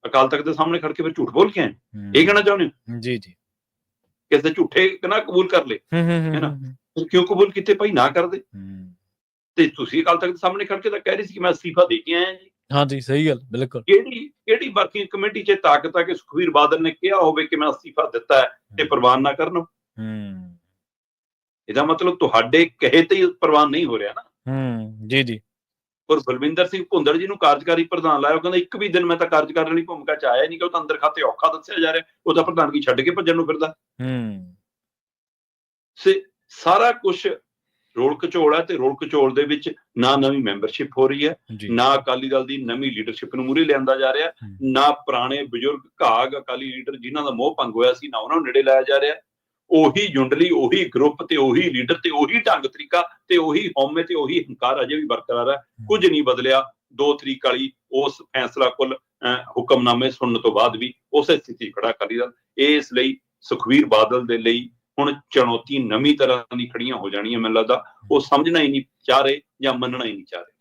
ਅਕਾਲ ਤਖਤ ਦੇ ਸਾਹਮਣੇ ਖੜ ਕੇ ਫਿਰ ਝੂਠ ਬੋਲ ਕੇ ਆਏ। ਇਹ ਕਹਿਣਾ ਚਾਹੁੰਦੇ ਹੋ? ਜੀ ਜੀ। ਕਿਸੇ ਝੂਠੇ ਗੁਨਾਹ ਕਬੂਲ ਕਰ ਲਏ। ਹੂੰ ਹੂੰ ਹੈ ਨਾ? ਕਿਉਂ ਕਬੂਲ ਕੀਤੇ? ਭਾਈ ਨਾ ਕਰਦੇ। ਹੂੰ। ਤੇ ਤੁਸੀਂ ਅਕਾਲ ਤਖਤ ਦੇ ਸਾਹਮਣੇ ਖੜ ਕੇ ਤਾਂ ਕਹਿ ਰਹੀ ਸੀ ਕਿ ਮੈਂ ਅਸਤੀਫਾ ਦੇ ਕੇ ਆਇਆ ਜੀ। ਹਾਂ ਜੀ ਸਹੀ ਗੱਲ ਬਿਲਕੁਲ। ਕਿਹੜੀ ਕਿਹੜੀ ਵਰਕਿੰਗ ਕਮੇਟੀ 'ਚ ਤਾਕਤ ਆ ਕਿ ਸੁਖਵੀਰ ਬਾਦਲ ਨੇ ਕਿਹਾ ਹੋਵੇ ਕਿ ਮੈਂ ਅਸਤੀਫਾ ਦਿੱਤਾ ਹੈ ਤੇ ਪ੍ਰਵਾਨ ਨਾ ਕਰਨ? ਹੂੰ। ਇਹਦਾ ਮਤਲਬ ਤੁਹਾਡੇ ਕਹੇ ਤੇ ਹੀ ਪ੍ਰਵਾਨ ਨਹੀਂ ਹੋ ਰਿਹਾ ਨਾ। ਹੂੰ ਜੀ ਜੀ। ਔਰ ਬਲਵਿੰਦਰ ਸਿੰਘ ਭੁੰਦੜ ਜੀ ਨੂੰ ਕਾਰਜਕਾਰੀ ਪ੍ਰਧਾਨ ਲਾਇਆ ਉਹ ਕਹਿੰਦਾ ਇੱਕ ਵੀ ਦਿਨ ਮੈਂ ਤਾਂ ਕਾਰਜਕਾਰੀ ਵਾਲੀ ਭੂਮਿਕਾ 'ਚ ਆਇਆ ਨਹੀਂ ਕਿ ਉਹ ਤਾਂ ਅੰਦਰ ਖਾਤੇ ਔਖਾ ਦੱਸਿਆ ਜਾ ਰਿਹਾ ਉਹ ਤਾਂ ਪ੍ਰਧਾਨਗੀ ਛੱਡ ਕੇ ਭੱਜਣ ਨੂੰ ਫਿਰਦਾ। ਹੂੰ। ਸੇ ਸਾਰਾ ਕੁਝ ਰੋਲ ਕਚੋਲ ਹੈ ਤੇ ਰੋਲ ਕਚੋਲ ਦੇ ਵਿੱਚ ਨਾ ਨਵੀਂ ਮੈਂਬਰਸ਼ਿਪ ਹੋ ਰਹੀ ਹੈ ਨਾ ਅਕਾਲੀ ਦਲ ਦੀ ਨਵੀਂ ਲੀਡਰਸ਼ਿਪ ਨੂੰ ਮੂਰੇ ਲਿਆਂਦਾ ਜਾ ਰਿਹਾ। ਨਾ ਪੁਰਾਣੇ ਬਜ਼ੁਰਗ ਘਾਗ ਅਕਾਲੀ ਲੀਡਰ ਜਿਨ੍ਹਾਂ ਦਾ ਮੋਹ ਭੰਗ ਹੋਇਆ ਸੀ ਨਾ ਉਹਨਾਂ ਨੂੰ ਨੇੜੇ ਲਾਇਆ ਜਾ ਰਿਹਾ। ਉਹੀ ਜੁੰਡਲੀ ਉਹੀ ਗਰੁੱਪ ਤੇ ਉਹੀ ਲੀਡਰ ਤੇ ਉਹੀ ਢੰਗ ਤਰੀਕਾ ਤੇ ਉਹੀ ਹਉਮੈ ਤੇ ਉਹੀ ਹੰਕਾਰ ਅਜੇ ਵੀ ਬਰਕਰਾਰ ਹੈ। ਕੁਝ ਨਹੀਂ ਬਦਲਿਆ। 2 ਤਰੀਕ ਵਾਲੀ ਉਸ ਫੈਸਲਾ ਕੁੱਲ ਹੁਕਮਨਾਮੇ ਸੁਣਨ ਤੋਂ ਬਾਅਦ ਵੀ ਉਸੇ ਸਥਿਤੀ ਖੜਾ ਅਕਾਲੀ ਦਲ। ਇਸ ਲਈ ਸੁਖਵੀਰ ਬਾਦਲ ਦੇ ਲਈ ਹੁਣ ਚੁਣੌਤੀ ਨਵੀਂ ਤਰ੍ਹਾਂ ਦੀ ਖੜੀਆਂ ਹੋ ਜਾਣੀਆਂ ਮੈਨੂੰ ਲੱਗਦਾ। ਉਹ ਸਮਝਣਾ ਹੀ ਨਹੀਂ ਚਾਹ ਰਹੇ ਜਾਂ ਮੰਨਣਾ ਹੀ ਨਹੀਂ ਚਾਹ ਰਹੇ।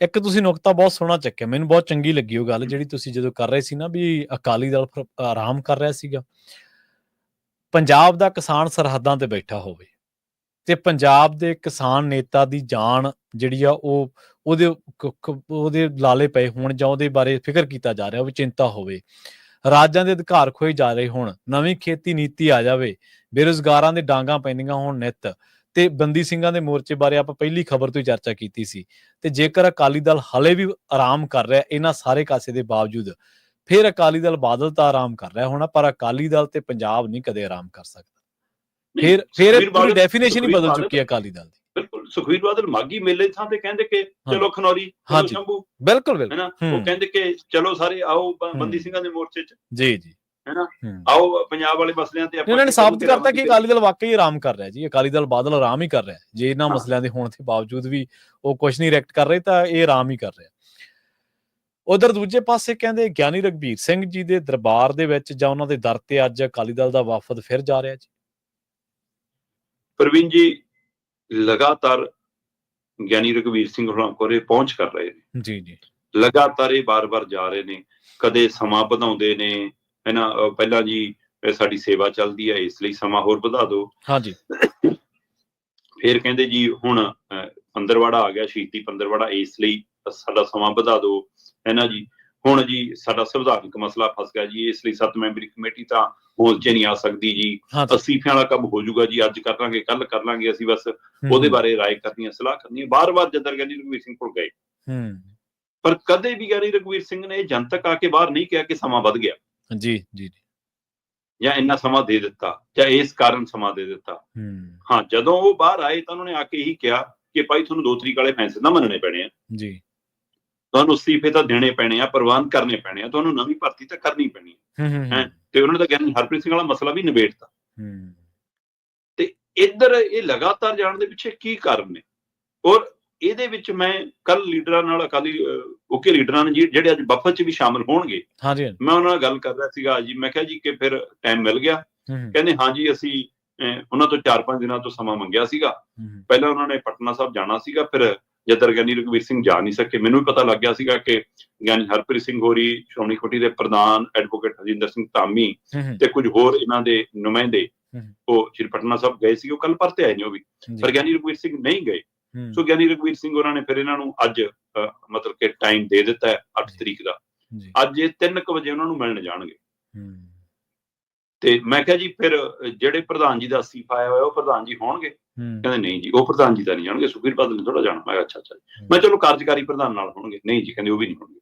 ਇੱਕ ਤੁਸੀਂ ਨੁਕਤਾ ਬਹੁਤ ਸੋਹਣਾ ਚੱਕਿਆ। ਮੈਨੂੰ ਬਹੁਤ ਚੰਗੀ ਲੱਗੀ ਉਹ ਗੱਲ ਜਿਹੜੀ ਤੁਸੀਂ ਜਦੋਂ ਕਰ ਰਹੇ ਸੀ ਨਾ ਵੀ ਅਕਾਲੀ ਦਲ ਆਰਾਮ ਕਰ ਰਿਹਾ ਸੀਗਾ। ਪੰਜਾਬ ਦਾ ਕਿਸਾਨ ਸਰਹੱਦਾਂ ਤੇ ਬੈਠਾ ਹੋਵੇ ਤੇ ਪੰਜਾਬ ਦੇ ਕਿਸਾਨ ਨੇਤਾ ਦੀ ਜਾਨ ਜਿਹੜੀ ਆ ਉਹ ਉਹਦੇ ਉਹਦੇ ਲਾਲੇ ਪਏ ਹੋਣ ਜਾਂ ਉਹਦੇ ਬਾਰੇ ਫਿਕਰ ਕੀਤਾ ਜਾ ਰਿਹਾ, ਉਹ ਚਿੰਤਾ ਹੋਵੇ। ਰਾਜਾਂ ਦੇ ਅਧਿਕਾਰ ਖੋਏ ਜਾ ਰਹੇ ਹੋਣ ਨਵੀਂ ਖੇਤੀ ਨੀਤੀ ਆ ਜਾਵੇ ਬੇਰੁਜ਼ਗਾਰਾਂ ਦੇ ਡਾਂਗਾ ਪੈਂਦੀਆਂ ਹੋਣ ਨਿੱਤ ਤੇ ਬੰਦੀ ਸਿੰਘਾਂ ਦੇ ਮੋਰਚੇ ਬਾਰੇ ਆਪਾਂ ਪਹਿਲੀ ਖਬਰ ਤੋਂ ਹੀ ਚਰਚਾ ਕੀਤੀ ਸੀ ਤੇ ਜੇਕਰ ਅਕਾਲੀ ਦਲ ਹਲੇ ਵੀ ਆਰਾਮ ਕਰ ਰਿਹਾ ਇਹਨਾਂ ਸਾਰੇ ਕਾਸੇ ਦੇ ਬਾਵਜੂਦ ਫਿਰ ਅਕਾਲੀ ਦਲ ਬਾਦਲ ਤਾਂ ਆਰਾਮ ਕਰ ਰਿਹਾ ਹੋਣਾ ਪਰ ਅਕਾਲੀ ਦਲ ਤੇ ਪੰਜਾਬ ਨਹੀਂ ਕਦੇ ਆਰਾਮ ਕਰ ਸਕਦਾ। ਫਿਰ ਫਿਰ ਪੂਰੀ ਡੈਫੀਨੇਸ਼ਨ ਹੀ ਬਾਦਲ- ਚੁੱਕੀ ਹੈ ਅਕਾਲੀ ਦਲ ਦੀ। ਬਿਲਕੁਲ ਸੁਖਵੀਰ ਬਾਦਲ ਮਾਗੀ ਮੇਲੇ ਥਾਂ ਤੇ ਕਹਿੰਦੇ ਕਿ ਚਲੋ ਖਨੌਰੀ ਚਲੋ। ਸ਼ੰਭੂ ਬਿਲਕੁਲ ਬਿਲਕੁਲ ਹੈਨਾ। ਉਹ ਕਹਿੰਦੇ ਕਿ ਚਲੋ ਸਾਰੇ ਆਓ। ਬੰਦੀ ਸਿੰਘਾਂ ਦੇ ਮੋਰਚੇ 'ਚ ਜੀ ਜੀ ਹੈਨਾ? ਆਓ ਪੰਜਾਬ ਵਾਲੇ ਮਸਲਿਆਂ ਤੇ ਉਹਨਾਂ ਨੇ ਕੀ ਸਾਬਤ ਕਰਤਾ ਕਿ। ਅਕਾਲੀ ਦਲ ਵਾਕਈ ਆਰਾਮ ਕਰ ਰਿਹਾ ਜੀ ਅਕਾਲੀ ਦਲ ਬਾਦਲ ਆਰਾਮ ਹੀ ਕਰ ਰਿਹਾ ਜੇ ਇਹਨਾਂ। ਮਸਲਿਆਂ ਦੇ ਹੋਣ ਦੇ ਬਾਵਜੂਦ ਵੀ ਉਹ ਕੁਝ ਨਹੀਂ ਰੈਕਟ ਕਰ ਰਹੇ ਤਾਂ ਇਹ ਆਰਾਮ ਹੀ ਕਰ ਰਿਹਾ ਉਧਰ ਦੂਜੇ ਪਾਸੇ ਕਹਿੰਦੇ ਗਿਆਨੀ ਰਗਵੀਰ ਸਿੰਘ ਜੀ ਦੇ ਦਰਬਾਰ ਦੇ ਵਿੱਚ ਜਾਂ ਉਹਨਾਂ ਦੇ ਦਰ ਤੇ ਅੱਜ ਅਕਾਲੀ ਦਲ ਦਾ ਵਫਦ ਫਿਰ ਜਾ ਰਿਹਾ ਜੀ ਪ੍ਰਵੀਨ ਜੀ ਲਗਾਤਾਰ ਗਿਆਨੀ ਰਘਵੀਰ ਸਿੰਘ ਹੋਰਾਂ ਕੋਲੇ ਪਹੁੰਚ ਕਰ ਰਹੇ ਨੇ। ਜੀ ਜੀ। ਲਗਾਤਾਰ ਇਹ ਬਾਰ-ਬਾਰ ਜਾ ਰਹੇ ਨੇ। ਕਦੇ ਸਮਾਂ ਵਧਾਉਂਦੇ ਨੇ ਹੈਨਾ? ਪਹਿਲਾਂ ਜੀ ਸਾਡੀ ਸੇਵਾ ਚੱਲਦੀ ਹੈ ਇਸ ਲਈ ਸਮਾਂ ਹੋਰ ਵਧਾ ਦਿਓ। ਹਾਂਜੀ ਫਿਰ ਕਹਿੰਦੇ ਜੀ ਹੁਣ ਪੰਦਰਵਾੜਾ ਆ ਗਿਆ ਸ਼ਹੀਦੀ ਪੰਦਰਵਾੜਾ ਇਸ ਲਈ ਸਾਡਾ ਸਮਾਂ ਵਧਾ ਦਿਓ। ਹੈਨਾ ਜੀ? ਹੁਣ ਜੀ ਸਾਡਾ ਸੰਵਿਧਾਨਕ ਮਸਲਾ ਫਸ ਗਿਆ ਜੀ ਇਸ ਲਈ ਸੱਤ ਮੈਂਬਰੀ ਕਮੇਟੀ ਤਾਂ ਹੋਲ 'ਚ ਨਹੀਂ ਆ ਸਕਦੀ ਜੀ। ਹਾਂ ਅਸੀਫਿਆਂ ਵਾਲਾ ਕੰਮ ਹੋ ਜਾਊਗਾ ਜੀ ਅੱਜ ਕਰ ਲਾਂਗੇ ਕੱਲ ਕਰ ਲਾਂਗੇ ਅਸੀਂ ਬਸ ਉਹਦੇ ਬਾਰੇ ਰਾਏ ਕਰਨੀ ਹੈ ਸਲਾਹ ਕਰਨੀ ਹੈ। ਬਾਰ-ਬਾਰ ਜਦਰ ਗਿਆਨੀ ਰਘਵੀਰ ਸਿੰਘ ਕੋਲ ਗਏ। ਹੂੰ। ਪਰ ਕਦੇ ਵੀ ਗਿਆਨੀ ਰਘਵੀਰ ਸਿੰਘ ਨੇ ਜਨਤਕ ਆ ਕੇ ਬਾਹਰ ਨਹੀਂ ਕਿਹਾ ਕਿ ਸਮਾਂ ਵੱਧ ਗਿਆ। ਜੀ ਜੀ ਜੀ। ਇੰਨਾ ਸਮਾਂ ਦੇ ਦਿੱਤਾ ਜਾਂ ਇਸ ਕਾਰਨ ਸਮਾਂ ਦੇ ਦਿੱਤਾ। ਹੂੰ। ਹਾਂ ਜਦੋਂ ਉਹ ਬਾਹਰ ਆਏ ਤਾਂ ਉਹਨਾਂ ਨੇ ਆ ਕੇ ਇਹੀ ਕਿਹਾ ਕਿ ਭਾਈ ਤੁਹਾਨੂੰ ਦੋ ਤਰੀਕ ਵਾਲੇ ਫੈਸਲੇ ਨਾ ਮੰਨਣੇ ਪੈਣੇ ਆ। ਜੀ। ਤੁਹਾਨੂੰ ਅਸਤੀਫੇ ਤਾਂ ਦੇਣੇ ਪੈਣੇ ਆ ਪ੍ਰਵਾਨ ਕਰਨੇ ਪੈਣੇ ਆ ਤੁਹਾਨੂੰ ਨਵੀਂ ਭਰਤੀ ਤਾਂ ਕਰਨੀ ਪੈਣੀ ਹੈ। ਤੇ ਉਹਨਾਂ ਤਾਂ ਗਿਆਨੀ ਹਰਪ੍ਰੀਤ ਸਿੰਘ ਵਾਲਾ ਮਸਲਾ ਵੀ ਨਿਬੇੜਤਾ। ਹੂੰ। ਇੱਧਰ ਇਹ ਲਗਾਤਾਰ ਜਾਣ ਦੇ ਪਿੱਛੇ ਕੀ ਕਾਰਨ ਨੇ? ਔਰ ਇਹਦੇ ਵਿੱਚ ਮੈਂ ਕੱਲ ਲੀਡਰਾਂ ਨਾਲ ਅਕਾਲੀ ਓਕੇ ਲੀਡਰਾਂ ਨੇ ਜਿਹੜੇ ਅੱਜ ਬਫਰ 'ਚ ਵੀ ਸ਼ਾਮਲ ਹੋਣਗੇ ਹਾਂਜੀ। ਮੈਂ ਉਹਨਾਂ ਨਾਲ ਗੱਲ ਕਰ ਰਿਹਾ ਸੀਗਾ ਜੀ ਮੈਂ ਕਿਹਾ ਜੀ ਕਿ ਫਿਰ ਟਾਈਮ ਮਿਲ ਗਿਆ। ਕਹਿੰਦੇ ਹਾਂਜੀ ਅਸੀਂ ਉਹਨਾਂ ਤੋਂ 4-5 ਦਿਨਾਂ ਤੋਂ ਸਮਾਂ ਮੰਗਿਆ ਸੀਗਾ। ਪਹਿਲਾਂ ਉਹਨਾਂ ਨੇ ਪਟਨਾ ਸਾਹਿਬ ਜਾਣਾ ਸੀਗਾ ਫਿਰ ਜਦਰ ਗਿਆਨੀ ਰਘਵੀਰ ਸਿੰਘ ਜਾ ਨਹੀਂ ਸਕੇ। ਮੈਨੂੰ ਵੀ ਪਤਾ ਲੱਗ ਗਿਆ ਸੀਗਾ ਕਿ ਗਿਆਨੀ ਹਰਪ੍ਰੀਤ ਸਿੰਘ ਹੋਰੀ ਸ਼੍ਰੋਮਣੀ ਕਮੇਟੀ ਦੇ ਪ੍ਰਧਾਨ ਐਡਵੋਕੇਟ ਹਰਜਿੰਦਰ ਸਿੰਘ ਧਾਮੀ ਤੇ ਕੁਝ ਹੋਰ ਇਹਨਾਂ ਦੇ ਨੁਮਾਇੰਦੇ। ਉਹ ਸ਼੍ਰੀ ਪਟਨਾ ਸਾਹਿਬ ਗਏ ਸੀ ਉਹ ਕੱਲ ਪਰਤੇ ਆਏ ਨੇ ਉਹ ਵੀ। ਪਰ ਗਿਆਨੀ ਰਘਵੀਰ ਸਿੰਘ ਨਹੀਂ ਗਏ। ਸੋ ਗਿਆਨੀ ਰਘਵੀਰ ਸਿੰਘ ਉਹਨਾਂ ਨੇ ਫਿਰ ਇਹਨਾਂ ਨੂੰ ਅੱਜ ਮਤਲਬ ਕਿ ਟਾਈਮ ਦੇ ਦਿੱਤਾ ਹੈ 8 ਜੀ। ਤਰੀਕ ਦਾ। ਅੱਜ ਇਹ 3:00 ਵਜੇ ਉਹਨਾਂ ਨੂੰ ਮਿਲਣ ਜਾਣਗੇ। ਤੇ ਮੈਂ ਕਿਹਾ ਜੀ ਫਿਰ ਜਿਹੜੇ ਪ੍ਰਧਾਨ ਜੀ ਦਾ ਅਸਤੀਫਾ ਆਇਆ ਹੋਇਆ ਉਹ ਪ੍ਰਧਾਨ ਜੀ ਹੋਣਗੇ? ਕਹਿੰਦੇ ਨਹੀਂ ਜੀ ਉਹ ਪ੍ਰਧਾਨ ਜੀ ਤਾਂ ਨਹੀਂ ਜਾਣਗੇ ਸੁਖਬੀਰ ਬਾਦਲ ਨੇ ਥੋੜਾ ਜਾਣਾ। ਮੈਂ ਕਿਹਾ ਅੱਛਾ ਅੱਛਾ। ਮੈਂ ਚਲੋ ਕਾਰਜਕਾਰੀ ਪ੍ਰਧਾਨ ਨਾਲ ਹੋਣਗੇ। ਨਹੀਂ ਜੀ ਕਹਿੰਦੇ ਉਹ ਵੀ ਨਹੀਂ ਹੋਣਗੇ।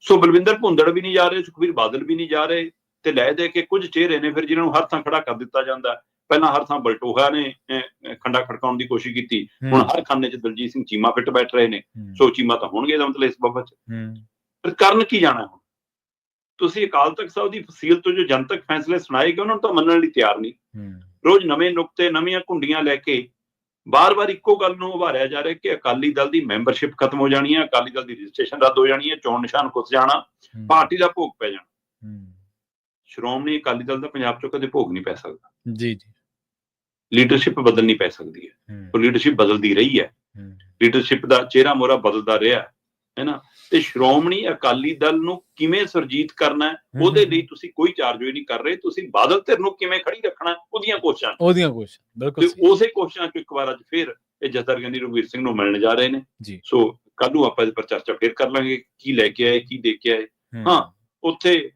ਸੋ ਬਲਵਿੰਦਰ ਭੁੰਦੜ ਵੀ ਨਹੀਂ ਜਾ ਰਹੇ ਸੁਖਬੀਰ ਬਾਦਲ ਵੀ ਨਹੀਂ ਜਾ ਰਹੇ ਤੇ ਲੈ ਦੇ ਕੇ ਕੁਝ ਚਿਹਰੇ ਨੇ ਫਿਰ ਜਿਨ੍ਹਾਂ ਨੂੰ ਹਰ ਥਾਂ ਖੜਾ ਕਰ ਦਿੱਤਾ ਜਾਂਦਾ। ਪਹਿਲਾਂ ਹਰ ਥਾਂ ਬਲਟੋਹਾ ਨੇ ਖੰਡਾ ਖੜਕਾਉਣ ਦੀ ਕੋਸ਼ਿਸ਼ ਕੀਤੀ। ਹੁਣ ਹਰ ਖਾਨੇ 'ਚ ਦਲਜੀਤ ਸਿੰਘ ਚੀਮਾ ਫਿੱਟ ਬੈਠ ਰਹੇ ਨੇ। ਸੋ ਚੀਮਾ ਤਾਂ ਹੋਣਗੇ ਇਹਦਾ ਮਤਲਬ ਇਸ ਬਾਬਤ। 'ਚ ਹੂੰ। ਫਿਰ ਕਰਨ ਕੀ ਜਾਣਾ ਹੁਣ? ਤੁਸੀਂ ਅਕਾਲ ਤਖਤ ਸਾਹਿਬ ਦੀ ਫਸੀਲ ਤੋਂ ਜੋ ਜਨਤਕ ਫੈਸਲੇ ਸੁਣਾਏ ਗਏ ਉਹਨਾਂ ਨੂੰ ਤਾਂ ਮੰਨਣ ਲਈ ਤਿਆਰ ਨਹੀਂ। ਰੋਜ਼ ਨਵੇਂ ਨੁਕਤੇ ਨਵੀਆਂ ਕੁੰਡੀਆਂ ਲੈ ਕੇ ਬਾਰ-ਬਾਰ ਇੱਕੋ ਗੱਲ ਨੂੰ ਉਭਾਰਿਆ ਜਾ ਰਿਹਾ ਕਿ ਅਕਾਲੀ ਦਲ ਦੀ ਮੈਂਬਰਸ਼ਿਪ ਖਤਮ ਹੋ ਜਾਣੀ ਹੈ ਅਕਾਲੀ ਦਲ ਦੀ ਰਜਿਸਟ੍ਰੇਸ਼ਨ ਰੱਦ ਹੋ ਜਾਣੀ ਹੈ ਚੋਣ ਨਿਸ਼ਾਨ ਕੁੱਸ ਜਾਣਾ ਪਾਰਟੀ ਦਾ ਭੋਗ ਪੈ ਜਾਣਾ। ਸ਼੍ਰੋਮਣੀ ਅਕਾਲੀ ਦਲ ਦਾ ਪੰਜਾਬ 'ਚੋਂ ਕਦੇ ਭੋਗ ਨਹੀਂ ਪੈ ਸਕਦਾ। ਜੀ ਜੀ। ਲੀਡਰਸ਼ਿਪ ਬਦਲਣੀ ਪੈ ਸਕਦੀ ਹੈ। ਉਹ ਲੀਡਰਸ਼ਿਪ ਬਦਲਦੀ ਰਹੀ ਹੈ। ਲੀਡਰਸ਼ਿਪ ਦਾ ਚਿਹਰਾ ਮੋਰਾ ਬਦਲਦਾ ਰਿਹਾ। ਹੈਨਾ ਤੇ ਸ਼੍ਰੋਮਣੀ ਅਕਾਲੀ ਦਲ ਨੂੰ ਕਿਵੇਂ ਸੁਰਜੀਤ ਕਰਨਾ ਹੈ? ਉਹਦੇ ਲਈ ਤੁਸੀਂ ਕੋਈ ਚਾਰਜ ਨਹੀਂ ਕਰ ਰਹੇ। ਤੁਸੀਂ ਬਾਦਲ ਧਿਰ ਨੂੰ ਕਿਵੇਂ ਖੜੀ ਰੱਖਣਾ ਉਹਦੀਆਂ ਕੋਸ਼ਿਸ਼ਾਂ। ਉਹਦੀਆਂ ਕੁਛ ਬਿਲਕੁਲ ਤੇ ਉਸੇ ਕੋਸ਼ਿਸ਼ਾਂ 'ਚ ਇੱਕ ਵਾਰ ਅੱਜ ਫੇਰ ਇਹ ਜਥਰ ਗੰਦੀ ਰਘਵੀਰ ਸਿੰਘ ਨੂੰ ਮਿਲਣ ਜਾ ਰਹੇ ਨੇ। ਜੀ। ਸੋ ਕੱਲ ਨੂੰ ਆਪਾਂ ਇਸ ਪਰ ਚਰਚਾ ਫੇਰ ਕਰ ਲਾਂਗੇ ਕੀ ਲੈ ਕੇ ਆਏ ਕੀ ਦੇ ਕੇ ਆਏ। ਹੂੰ। ਉੱਥੇ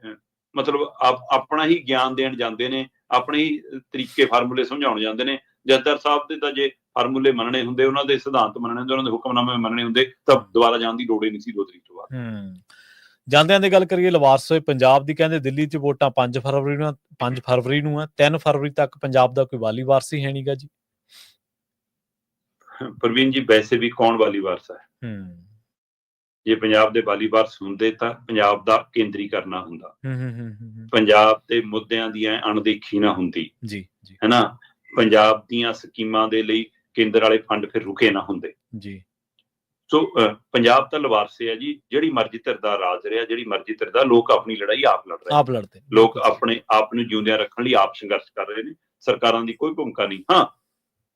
ਮਤਲਬ ਆਪ- ਆਪਣਾ ਹੀ ਗਿਆਨ ਦੇਣ ਜਾਂਦੇ ਨੇ ਆਪਣੇ ਹੀ ਤਰੀਕੇ ਫਾਰਮੂਲੇ ਸਮਝਾਉਣ ਜਾਂਦੇ ਨੇ। ਜਥਰ ਸਾਹਿਬ ਦੇ ਤਾਂ ਜੇ ਫਾਰਮੂਲੇ ਮੰਨਣੇ ਹੁੰਦੇ ਉਹਨਾਂ ਦੇ ਸਿਧਾਂਤ ਮੰਨਣੇ ਹੁੰਦੇ ਉਹਨਾਂ ਦੇ ਹੁਕਮਨਾਮੇ ਮੰਨਣੇ ਹੁੰਦੇ ਤਾਂ ਦੁਬਾਰਾ ਜਾਣ ਦੀ ਲੋੜ ਹੀ ਨਹੀਂ ਸੀ ਦੋ ਤਰੀਕ ਤੋਂ ਬਾਅਦ। ਹੂੰ। ਜਾਂਦਿਆਂ ਦੀ ਗੱਲ ਕਰੀਏ ਲਵਾਰਸ ਹੋਏ ਪੰਜਾਬ ਦੀ ਕਹਿੰਦੇ ਦਿੱਲੀ 'ਚ ਵੋਟਾਂ 5 ਫਰਵਰੀ ਨੂੰ 5 ਫਰਵਰੀ ਨੂੰ ਆ 3 ਫਰਵਰੀ ਤੱਕ ਪੰਜਾਬ ਦਾ ਕੋਈ ਵਾਲੀ ਵਾਰਸੀ ਹੈ ਨਹੀਂਗਾ ਜੀ। ਪ੍ਰਵੀਨ ਜੀ ਵੈਸੇ ਵੀ ਕੌਣ ਵਾਲੀ ਵਾਰਸ ਹੈ? ਹੂੰ। ਜੇ ਪੰਜਾਬ ਦੇ ਵਾਲੀ ਵਾਰਸ ਹੁੰਦੇ ਤਾਂ ਪੰਜਾਬ ਦਾ ਕੇਂਦਰੀ ਕਰਨਾ ਹੁੰਦਾ। ਹੂੰ ਹੂੰ ਹੂੰ, ਹੂੰ ਹੂੰ, ਪੰਜਾਬ ਦੇ ਮੁੱਦਿਆਂ ਦੀ ਐ ਅਣਦੇਖੀ ਨਾ ਹੁੰਦੀ। ਜੀ ਜੀ। ਹੈਨਾ? ਪੰਜਾਬ ਦੀਆਂ ਸਕੀਮਾਂ ਦੇ ਲਈ ਕੇਂਦਰ ਵਾਲੇ ਫੰਡ ਫਿਰ ਰੁਕੇ ਨਾ ਹੁੰਦੇ। ਜੀ। ਸੋ ਪੰਜਾਬ ਤਾਂ ਲਵਾਰਸੇ ਹੈ ਜੀ ਜਿਹੜੀ ਮਰਜ਼ੀ ਧਿਰ ਦਾ ਰਾਜ ਰਿਹਾ ਜਿਹੜੀ ਮਰਜ਼ੀ ਧਿਰ ਦਾ ਲੋਕ ਆਪਣੀ ਲੜਾਈ ਆਪ ਲੜ ਰਹੇ। ਆਪ ਲੜਦੇ ਲੋਕ ਆਪਣੇ ਆਪ ਨੂੰ ਜਿਉਂਦਿਆਂ ਰੱਖਣ ਲਈ ਆਪ ਸੰਘਰਸ਼ ਕਰ ਰਹੇ ਨੇ। ਸਰਕਾਰਾਂ ਦੀ ਕੋਈ ਭੂਮਿਕਾ ਨਹੀਂ। ਹਾਂ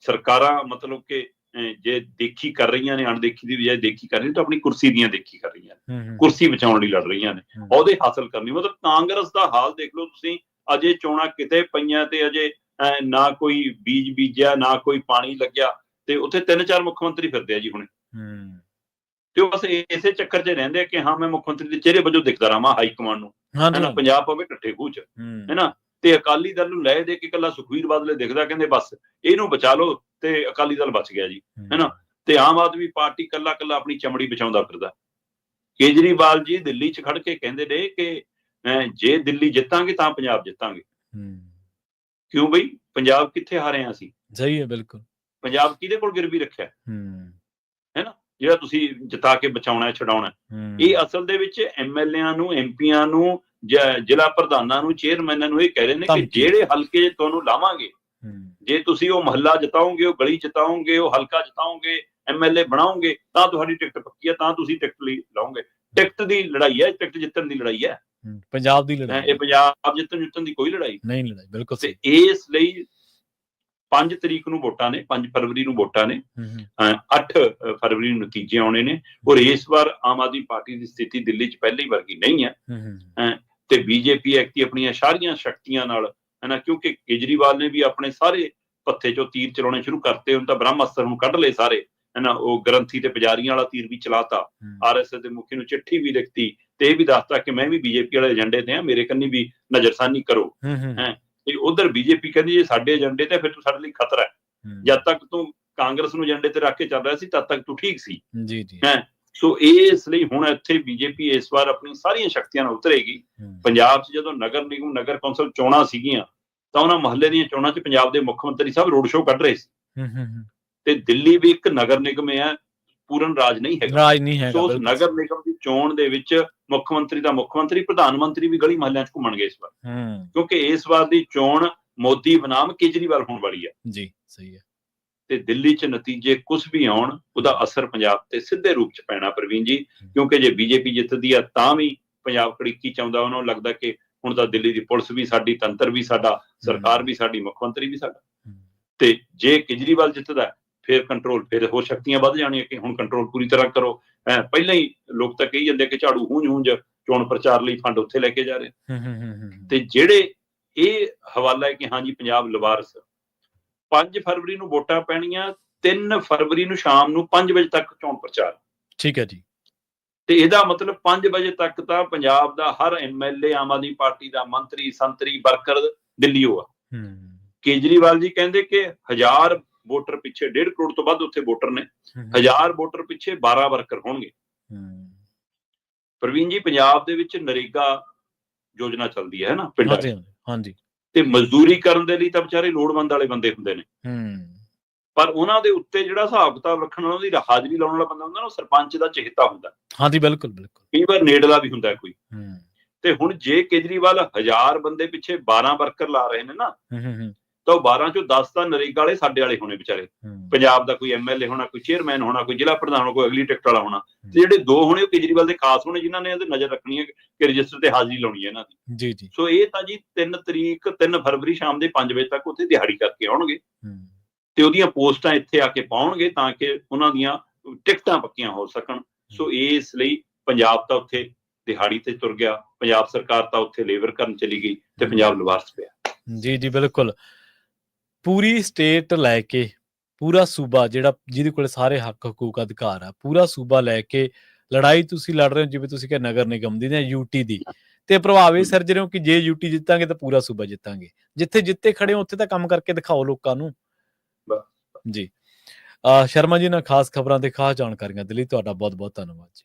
ਸਰਕਾਰਾਂ ਮਤਲਬ ਕਿ ਜੇ ਦੇਖੀ ਕਰ ਰਹੀਆਂ ਨੇ ਅਣਦੇਖੀ ਦੀ ਬਜਾਏ ਦੇਖੀ ਕਰ ਰਹੀਆਂ ਤਾਂ ਆਪਣੀ ਕੁਰਸੀ ਦੀਆਂ ਦੇਖੀ ਕਰ ਰਹੀਆਂ ਨੇ। ਕੁਰਸੀ ਬਚਾਉਣ ਲਈ ਲੜ ਰਹੀਆਂ ਨੇ। ਹੂੰ। ਅਹੁਦੇ ਹਾਸਲ ਕਰਨੀ। ਮਤਲਬ ਕਾਂਗਰਸ ਦਾ ਹਾਲ ਦੇਖ ਲਓ ਤੁਸੀਂ ਅਜੇ ਚੋਣਾਂ ਕਿਤੇ ਪਈਆਂ ਤੇ ਅਜੇ ਨਾ ਕੋਈ ਬੀਜ ਬੀਜਿਆ ਨਾ ਕੋਈ ਪਾਣੀ ਲੱਗਿਆ ਤੇ ਉੱਥੇ ਤਿੰਨ ਚਾਰ ਮੁੱਖ ਮੰਤਰੀ ਫਿਰਦੇ ਆ ਜੀ ਹੁਣੇ। ਹੂੰ ਤੇ ਉਹ ਬਸ ਇਸੇ ਚੱਕਰ 'ਚ ਰਹਿੰਦੇ ਆ ਕਿ ਹਾਂ ਮੈਂ ਮੁੱਖ ਮੰਤਰੀ ਦੇ ਚਿਹਰੇ ਵਜੋਂ ਦਿਖਦਾ ਰਹਾਂ ਹਾਈ ਕਮਾਂਡ ਨੂੰ। ਹੈਨਾ ਪੰਜਾਬ ਪਵੇ ਠੱਠੇ ਖੂਚ ਹੂੰ। ਹੈਨਾ ਤੇ ਅਕਾਲੀ ਦਲ ਨੂੰ ਲੈ ਦੇ ਕੇ ਕੱਲਾ ਸੁਖਵੀਰ ਬਾਦਲੇ ਦਿਖਦਾ ਕਹਿੰਦੇ ਬਸ ਇਹਨੂੰ ਬਚਾ ਲਓ ਤੇ ਅਕਾਲੀ ਦਲ ਬਚ ਗਿਆ ਜੀ ਹੈਨਾ ਤੇ ਆਮ ਆਦਮੀ ਪਾਰਟੀ ਕੱਲਾ ਕੱਲਾ ਆਪਣੀ ਚਮੜੀ ਬਚਾਉਂਦਾ ਫਿਰਦਾ। ਕੇਜਰੀਵਾਲ ਜੀ ਦਿੱਲੀ 'ਚ ਖੜ ਕੇ ਕਹਿੰਦੇ ਨੇ ਕਿ ਜੇ ਦਿੱਲੀ ਜਿੱਤਾਂਗੇ ਤਾਂ ਪੰਜਾਬ ਜਿੱਤਾਂਗੇ। ਹੂੰ। ਕਿਉਂ ਬਈ? ਪੰਜਾਬ ਕਿੱਥੇ ਹਾਰੇ ਆ ਅਸੀਂ? ਸਹੀ ਹੈ ਬਿਲਕੁਲ। ਪੰਜਾਬ ਕਿਹਦੇ ਕੋਲ ਗਿਰਵੀ ਰੱਖਿਆ? ਹੂੰ। ਜਿਹੜਾ ਤੁਸੀਂ ਜਿਤਾ ਕੇ ਬਚਾਉਣਾ ਹੈ। ਛਡਾਉਣਾ ਇਹ ਅਸਲ ਦੇ ਵਿੱਚ ਐਮਐਲਏਆਂ ਨੂੰ ਐਮਪੀਆਂ ਨੂੰ ਜ਼ਿਲ੍ਹਾ ਪ੍ਰਧਾਨਾਂ ਨੂੰ ਚੇਅਰਮੈਨਾਂ ਨੂੰ ਇਹ ਕਹਿ ਰਹੇ ਨੇ ਕਿ। ਜਿਹੜੇ ਹਲਕੇ ਤੁਹਾਨੂੰ ਲਾਵਾਂਗੇ ਜੇ ਤੁਸੀਂ ਉਹ ਮਹੱਲਾ ਜਿਤਾਓਗੇ ਉਹ ਗਲੀ ਜਿਤਾਓਗੇ ਉਹ ਹਲਕਾ ਜਿਤਾਓਗੇ ਐਮਐਲਏ ਬਣਾਓਗੇ ਤਾਂ ਤੁਹਾਡੀ ਟਿਕਟ ਪੱਕੀ ਹੈ ਤਾਂ ਤੁਸੀਂ ਟਿਕਟ ਲਈ ਲਾਓਗੇ। ਟਿਕਟ ਦੀ ਲੜਾਈ ਹੈ ਟਿਕਟ ਜਿੱਤਣ ਦੀ ਲੜਾਈ ਹੂੰ, ਪੰਜਾਬ ਦੀ ਹੈਂ, ਲੜਾਈ। ਇਹ ਪੰਜਾਬ ਜਿੱਤਣ ਜਿੱਤਣ ਦੀ ਕੋਈ ਲੜਾਈ ਨਹੀਂ। ਲੜਾਈ ਬਿਲਕੁਲ ਤੇ ਇਸ ਲਈ 5 ਤਰੀਕ ਨੂੰ ਵੋਟਾਂ ਨੇ 5 ਫਰਵਰੀ ਨੂੰ ਵੋਟਾਂ ਨੇ। ਹੂੰ ਹੂੰ। 8 ਫਰਵਰੀ ਨੂੰ ਨਤੀਜੇ ਆਉਣੇ ਨੇ। ਔਰ ਇਸ ਵਾਰ ਆਮ ਆਦਮੀ ਪਾਰਟੀ ਦੀ ਸਥਿਤੀ ਦਿੱਲੀ 'ਚ ਪਹਿਲੀ ਵਰਗੀ ਨਹੀਂ ਹੈ। ਤੇ ਬੀਜੇਪੀ ਐਕਟੀ ਆਪਣੀਆਂ ਸਾਰੀਆਂ ਸ਼ਕਤੀਆਂ ਨਾਲ ਹੈਨਾ ਕਿਉਂਕਿ ਕੇਜਰੀਵਾਲ ਨੇ ਵੀ ਆਪਣੇ ਸਾਰੇ ਪੱਥੇ ਚੋਂ ਤੀਰ ਚਲਾਉਣੇ ਸ਼ੁਰੂ ਕਰਤੇ ਹੁਣ ਤਾਂ ਬ੍ਰਹਮਾਸਤਰ ਨੂੰ ਕੱਢ ਲਏ ਸਾਰੇ। ਹੈਨਾ ਉਹ ਗ੍ਰੰਥੀ ਤੇ ਪੁਜਾਰੀਆਂ ਵਾਲਾ ਤੀਰ ਵੀ ਚਲਾਤਾ। ਆਰਐਸਐਸ ਦੇ ਮੁਖੀ ਨੂੰ ਚਿੱਠੀ ਵੀ ਲਿਖਤੀ। ਤੇ ਇਹ ਵੀ ਦੱਸਤਾ ਕਿ ਮੈਂ ਵੀ ਬੀਜੇਪੀ ਵਾਲੇ ਏਜੰਡੇ ਤੇ ਆ ਮੇਰੇ ਕੰਨੀ ਵੀ ਨਜ਼ਰਸਾਨੀ ਕਰੋ ਹੂੰ। ਤੇ ਉਧਰ ਬੀਜੇਪੀ ਕਹਿੰਦੀ ਜੇ ਸਾਡੇ ਏਜੰਡੇ ਤੇ ਫਿਰ ਤੂੰ ਸਾਡੇ ਲਈ ਖਤਰਾ ਹੈ। ਜਦ ਤੱਕ ਤੂੰ ਕਾਂਗਰਸ ਨੂੰ ਏਜੰਡੇ ਤੇ ਰੱਖ ਕੇ ਚੱਲ ਰਿਹਾ ਸੀ ਤਦ ਤੱਕ ਤੂੰ ਠੀਕ ਸੀ ਜੀ ਜੀ ਹੈਂ। ਸੋ ਇਸ ਲਈ ਹੁਣ ਇੱਥੇ ਬੀਜੇਪੀ ਇਸ ਵਾਰ ਆਪਣੀ ਸਾਰੀਆਂ ਸ਼ਕਤੀਆਂ ਨਾਲ ਉਤਰੇਗੀ ਪੰਜਾਬ 'ਚ ਜਦੋਂ ਨਗਰ ਨਿਗਮ ਨਗਰ ਕੌਂਸਲ ਚੋਣਾਂ ਸੀਗੀਆਂ ਤਾਂ ਉਹਨਾਂ ਮਹੱਲੇ ਦੀਆਂ ਚੋਣਾਂ 'ਚ ਪੰਜਾਬ ਦੇ ਮੁੱਖ ਮੰਤਰੀ ਸਾਹਿਬ ਰੋਡ ਸ਼ੋਅ ਕੱਢ ਰਹੇ ਸੀ ਹੂੰ ਹੂੰ ਹੂੰ। ਤੇ ਦਿੱਲੀ ਵੀ ਇੱਕ ਨਗਰ ਨਿਗਮ ਹੈ ਪੂਰਨ ਰਾਜ ਨਹੀਂ ਹੈਗਾ। ਰਾਜ ਨਹੀਂ ਹੈਗਾ ਸੋ ਨਗਰ ਨਿਗਮ ਦੀ ਚੋਣ ਦੇ ਵਿੱਚ ਮੁੱਖ ਮੰਤਰੀ ਦਾ ਮੁੱਖ ਮੰਤਰੀ ਪ੍ਰਧਾਨ ਮੰਤਰੀ ਵੀ ਗਲੀ ਮਹੱਲਿਆਂ 'ਚ ਘੁੰਮਣਗੇ ਇਸ ਵਾਰ। ਹੂੰ। ਕਿਉਂਕਿ ਇਸ ਵਾਰ ਦੀ ਚੋਣ ਮੋਦੀ ਬਨਾਮ ਕੇਜਰੀਵਾਲ ਹੋਣ ਵਾਲੀ ਹੈ। ਜੀ ਸਹੀ ਹੈ। ਤੇ ਦਿੱਲੀ 'ਚ ਨਤੀਜੇ ਕੁਝ ਵੀ ਆਉਣ ਉਹਦਾ ਅਸਰ ਪੰਜਾਬ ਤੇ ਸਿੱਧੇ ਰੂਪ 'ਚ ਪੈਣਾ ਪ੍ਰਵੀਨ ਜੀ। ਕਿਉਂਕਿ ਜੇ ਬੀਜੇਪੀ ਜਿੱਤਦੀ ਆ ਤਾਂ ਵੀ ਪੰਜਾਬ ਕੜੀਕੀ ਚਾਹੁੰਦਾ ਉਹਨਾਂ ਨੂੰ ਲੱਗਦਾ ਕਿ ਹੁਣ ਤਾਂ ਦਿੱਲੀ ਦੀ ਪੁਲਿਸ ਵੀ ਸਾਡੀ ਤੰਤਰ ਵੀ ਸਾਡਾ ਸਰਕਾਰ ਵੀ ਸਾਡੀ ਮੁੱਖ ਮੰਤਰੀ ਵੀ ਸਾਡਾ। ਤੇ ਜੇ ਕੇਜਰੀਵਾਲ ਜਿੱਤਦਾ ਫਿਰ ਕੰਟਰੋਲ ਫਿਰ ਹੋਰ ਸ਼ਕਤੀਆਂ ਵੱਧ ਜਾਣੀਆਂ ਕਿ ਹੁਣ ਕੰਟਰੋਲ ਪੂਰੀ ਤਰ੍ਹਾਂ ਕਰੋ। ਪਹਿਲਾਂ ਹੀ ਲੋਕ ਤਾਂ ਕਹੀ ਜਾਂਦੇ ਕਿ ਝਾੜੂ ਹੂੰਝ ਹੂੰਝ ਚੋਣ ਪ੍ਰਚਾਰ ਲਈ ਫੰਡ ਉੱਥੇ ਲੈ ਕੇ ਜਾ ਰਹੇ। ਤੇ ਜਿਹੜੇ ਇਹ ਹਵਾਲਾ ਹੈ ਕਿ ਹਾਂਜੀ ਪੰਜਾਬ ਲਵਾਰਸ 5 ਫਰਵਰੀ ਨੂੰ ਵੋਟਾਂ ਪੈਣੀਆਂ 3 ਫਰਵਰੀ ਨੂੰ ਸ਼ਾਮ ਨੂੰ 5 ਵਜੇ ਤੱਕ ਚੋਣ ਪ੍ਰਚਾਰ। ਠੀਕ ਹੈ ਜੀ। ਤੇ ਇਹਦਾ ਮਤਲਬ 5 ਵਜੇ ਤੱਕ ਤਾਂ ਪੰਜਾਬ ਦਾ ਹਰ ਐਮਐਲਏ ਆਮ ਆਦਮੀ ਪਾਰਟੀ ਦਾ ਮੰਤਰੀ ਸੰਤਰੀ ਵਰਕਰ ਦਿੱਲੀ ਹੋਆ ਹੂੰ। ਕੇਜਰੀਵਾਲ ਜੀ ਕਹਿੰਦੇ ਕਿ ਹਜ਼ਾਰ ਵੋਟਰ ਪਿੱਛੇ 1.5 ਕਰੋੜ ਤੋਂ ਵੱਧ ਉੱਥੇ ਵੋਟਰ ਨੇ। ਹੂੰ ਹਜ਼ਾਰ ਵੋਟਰ ਪਿੱਛੇ 12 ਵਰਕਰ ਹੋਣਗੇ। ਪ੍ਰਵੀਨ ਜੀ ਪੰਜਾਬ ਦੇ ਵਿੱਚ ਨਰੇਗਾ ਯੋਜਨਾ ਚੱਲਦੀ ਹੈ ਨਾ ਪਿੰਡਾਂ ਹਾਂਜੀ ਹਾਂਜੀ ਤੇ ਮਜ਼ਦੂਰੀ ਕਰਨ ਦੇ ਲਈ ਤਾਂ ਵਿਚਾਰੇ ਲੋੜਵੰਦ ਵਾਲੇ ਬੰਦੇ ਹੁੰਦੇ ਨੇ। ਹੂੰ। ਪਰ ਉਹਨਾਂ ਦੇ ਉੱਤੇ ਜਿਹੜਾ ਹਿਸਾਬ ਕਿਤਾਬ ਰੱਖਣ ਵਾਲਾ ਉਹਦੀ ਹਾਜ਼ਰੀ ਲਾਉਣ ਵਾਲਾ ਬੰਦਾ ਹੁੰਦਾ ਨਾ ਉਹ ਸਰਪੰਚ ਦਾ ਚਿਹਤਾ ਹੁੰਦਾ। ਹਾਂਜੀ ਬਿਲਕੁਲ ਬਿਲਕੁਲ। ਕਈ ਵਾਰ ਨੇੜਲਾ ਵੀ ਹੁੰਦਾ ਕੋਈ। ਹੂੰ। ਤੇ ਹੁਣ ਜੇ ਕੇਜਰੀਵਾਲ ਹਜ਼ਾਰ ਬੰਦੇ ਪਿੱਛੇ 12 ਵਰਕਰ ਲਾ ਰਹੇ ਨੇ ਨਾ ਹੂੰ ਹੂੰ। ਤਾਂ ਉਹ 12 ਚੋਂ 10 ਤਾਂ ਨਰੇਗਾ ਵਾਲੇ ਸਾਡੇ ਵਾਲੇ ਹੋਣੇ ਵਿਚਾਰੇ। ਪੰਜਾਬ ਦਾ ਕੋਈ ਐਮਐਲਏ ਹੋਣਾ ਕੋਈ ਚੇਅਰਮੈਨ ਹੋਣਾ ਕੋਈ ਜ਼ਿਲ੍ਹਾ ਪ੍ਰਧਾਨ ਹੋਣਾ ਕੋਈ ਅਗਲੀ ਟਿਕਟ ਵਾਲਾ ਹੋਣਾ। ਤੇ ਜਿਹੜੇ ਦੋ ਹੋਣੇ ਉਹ ਕੇਜਰੀਵਾਲ ਦੇ ਖਾਸ ਹੋਣੇ ਜਿਨ੍ਹਾਂ ਨੇ ਇਹਦੇ ਨਜ਼ਰ ਰੱਖਣੀ ਹੈ ਕਿ ਰਜਿਸਟਰ ਤੇ ਹਾਜ਼ਰੀ ਲਾਉਣੀ ਹੈ ਇਹਨਾਂ ਦੀ। ਜੀ ਜੀ। ਸੋ ਇਹ ਤਾਂ ਜੀ 3 ਤਰੀਕ 3 ਫਰਵਰੀ ਸ਼ਾਮ ਦੇ 5 ਵਜੇ ਤੱਕ ਉੱਥੇ ਦਿਹਾੜੀ ਕਰਕੇ ਆਉਣਗੇ। ਤੇ ਉਹਦੀਆਂ ਪੋਸਟਾਂ ਇੱਥੇ ਆ ਕੇ ਪਾਉਣਗੇ ਤਾਂ ਕਿ ਉਹਨਾਂ ਦੀਆਂ ਟਿਕਟਾਂ ਪੱਕੀਆਂ ਹੋ ਸਕਣ। ਸੋ ਇਸ ਲਈ ਪੰਜਾਬ ਤਾਂ ਉੱਥੇ ਦਿਹਾੜੀ ਤੇ ਤੁਰ ਗਿਆ ਪੰਜਾਬ ਸਰਕਾਰ ਤਾਂ ਉੱਥੇ ਲੇਬਰ ਕਰਨ ਚਲੀ ਗਈ ਤੇ ਪੰਜਾਬ ਲਵਾਰਸ ਪਿਆ। ਜੀ ਜੀ ਬਿਲਕੁਲ। ਪੂਰੀ ਸਟੇਟ ਲੈ ਕੇ ਪੂਰਾ ਸੂਬਾ ਜਿਹੜਾ ਜਿਹਦੇ ਕੋਲ ਸਾਰੇ ਹੱਕ ਹਕੂਕ ਅਧਿਕਾਰ ਆ ਪੂਰਾ ਸੂਬਾ ਲੈ ਕੇ ਲੜਾਈ ਤੁਸੀਂ ਲੜ ਰਹੇ ਹੋ ਜਿਵੇਂ ਤੁਸੀਂ ਕਿਹਾ ਨਗਰ ਨਿਗਮ ਦੀ ਜਾਂ ਯੂਟੀ ਦੀ। ਤੇ ਪ੍ਰਭਾਵ ਇਹ ਸਿਰਜ ਰਹੇ ਹੋ ਕਿ ਜੇ ਯੂਟੀ ਜਿੱਤਾਂਗੇ ਤਾਂ ਪੂਰਾ ਸੂਬਾ ਜਿੱਤਾਂਗੇ। ਜਿੱਥੇ ਜਿੱਤੇ ਖੜੇ ਹੋ ਉੱਥੇ ਤਾਂ ਕੰਮ ਕਰਕੇ ਦਿਖਾਓ ਲੋਕਾਂ ਨੂੰ। ਜੀ। ਸ਼ਰਮਾ ਜੀ ਨਾਲ ਖਾਸ ਖਬਰਾਂ ਤੇ ਖਾਸ ਜਾਣਕਾਰੀਆਂ ਦੇ ਲਈ ਤੁਹਾਡਾ ਬਹੁਤ ਬਹੁਤ ਧੰਨਵਾਦ ਜੀ।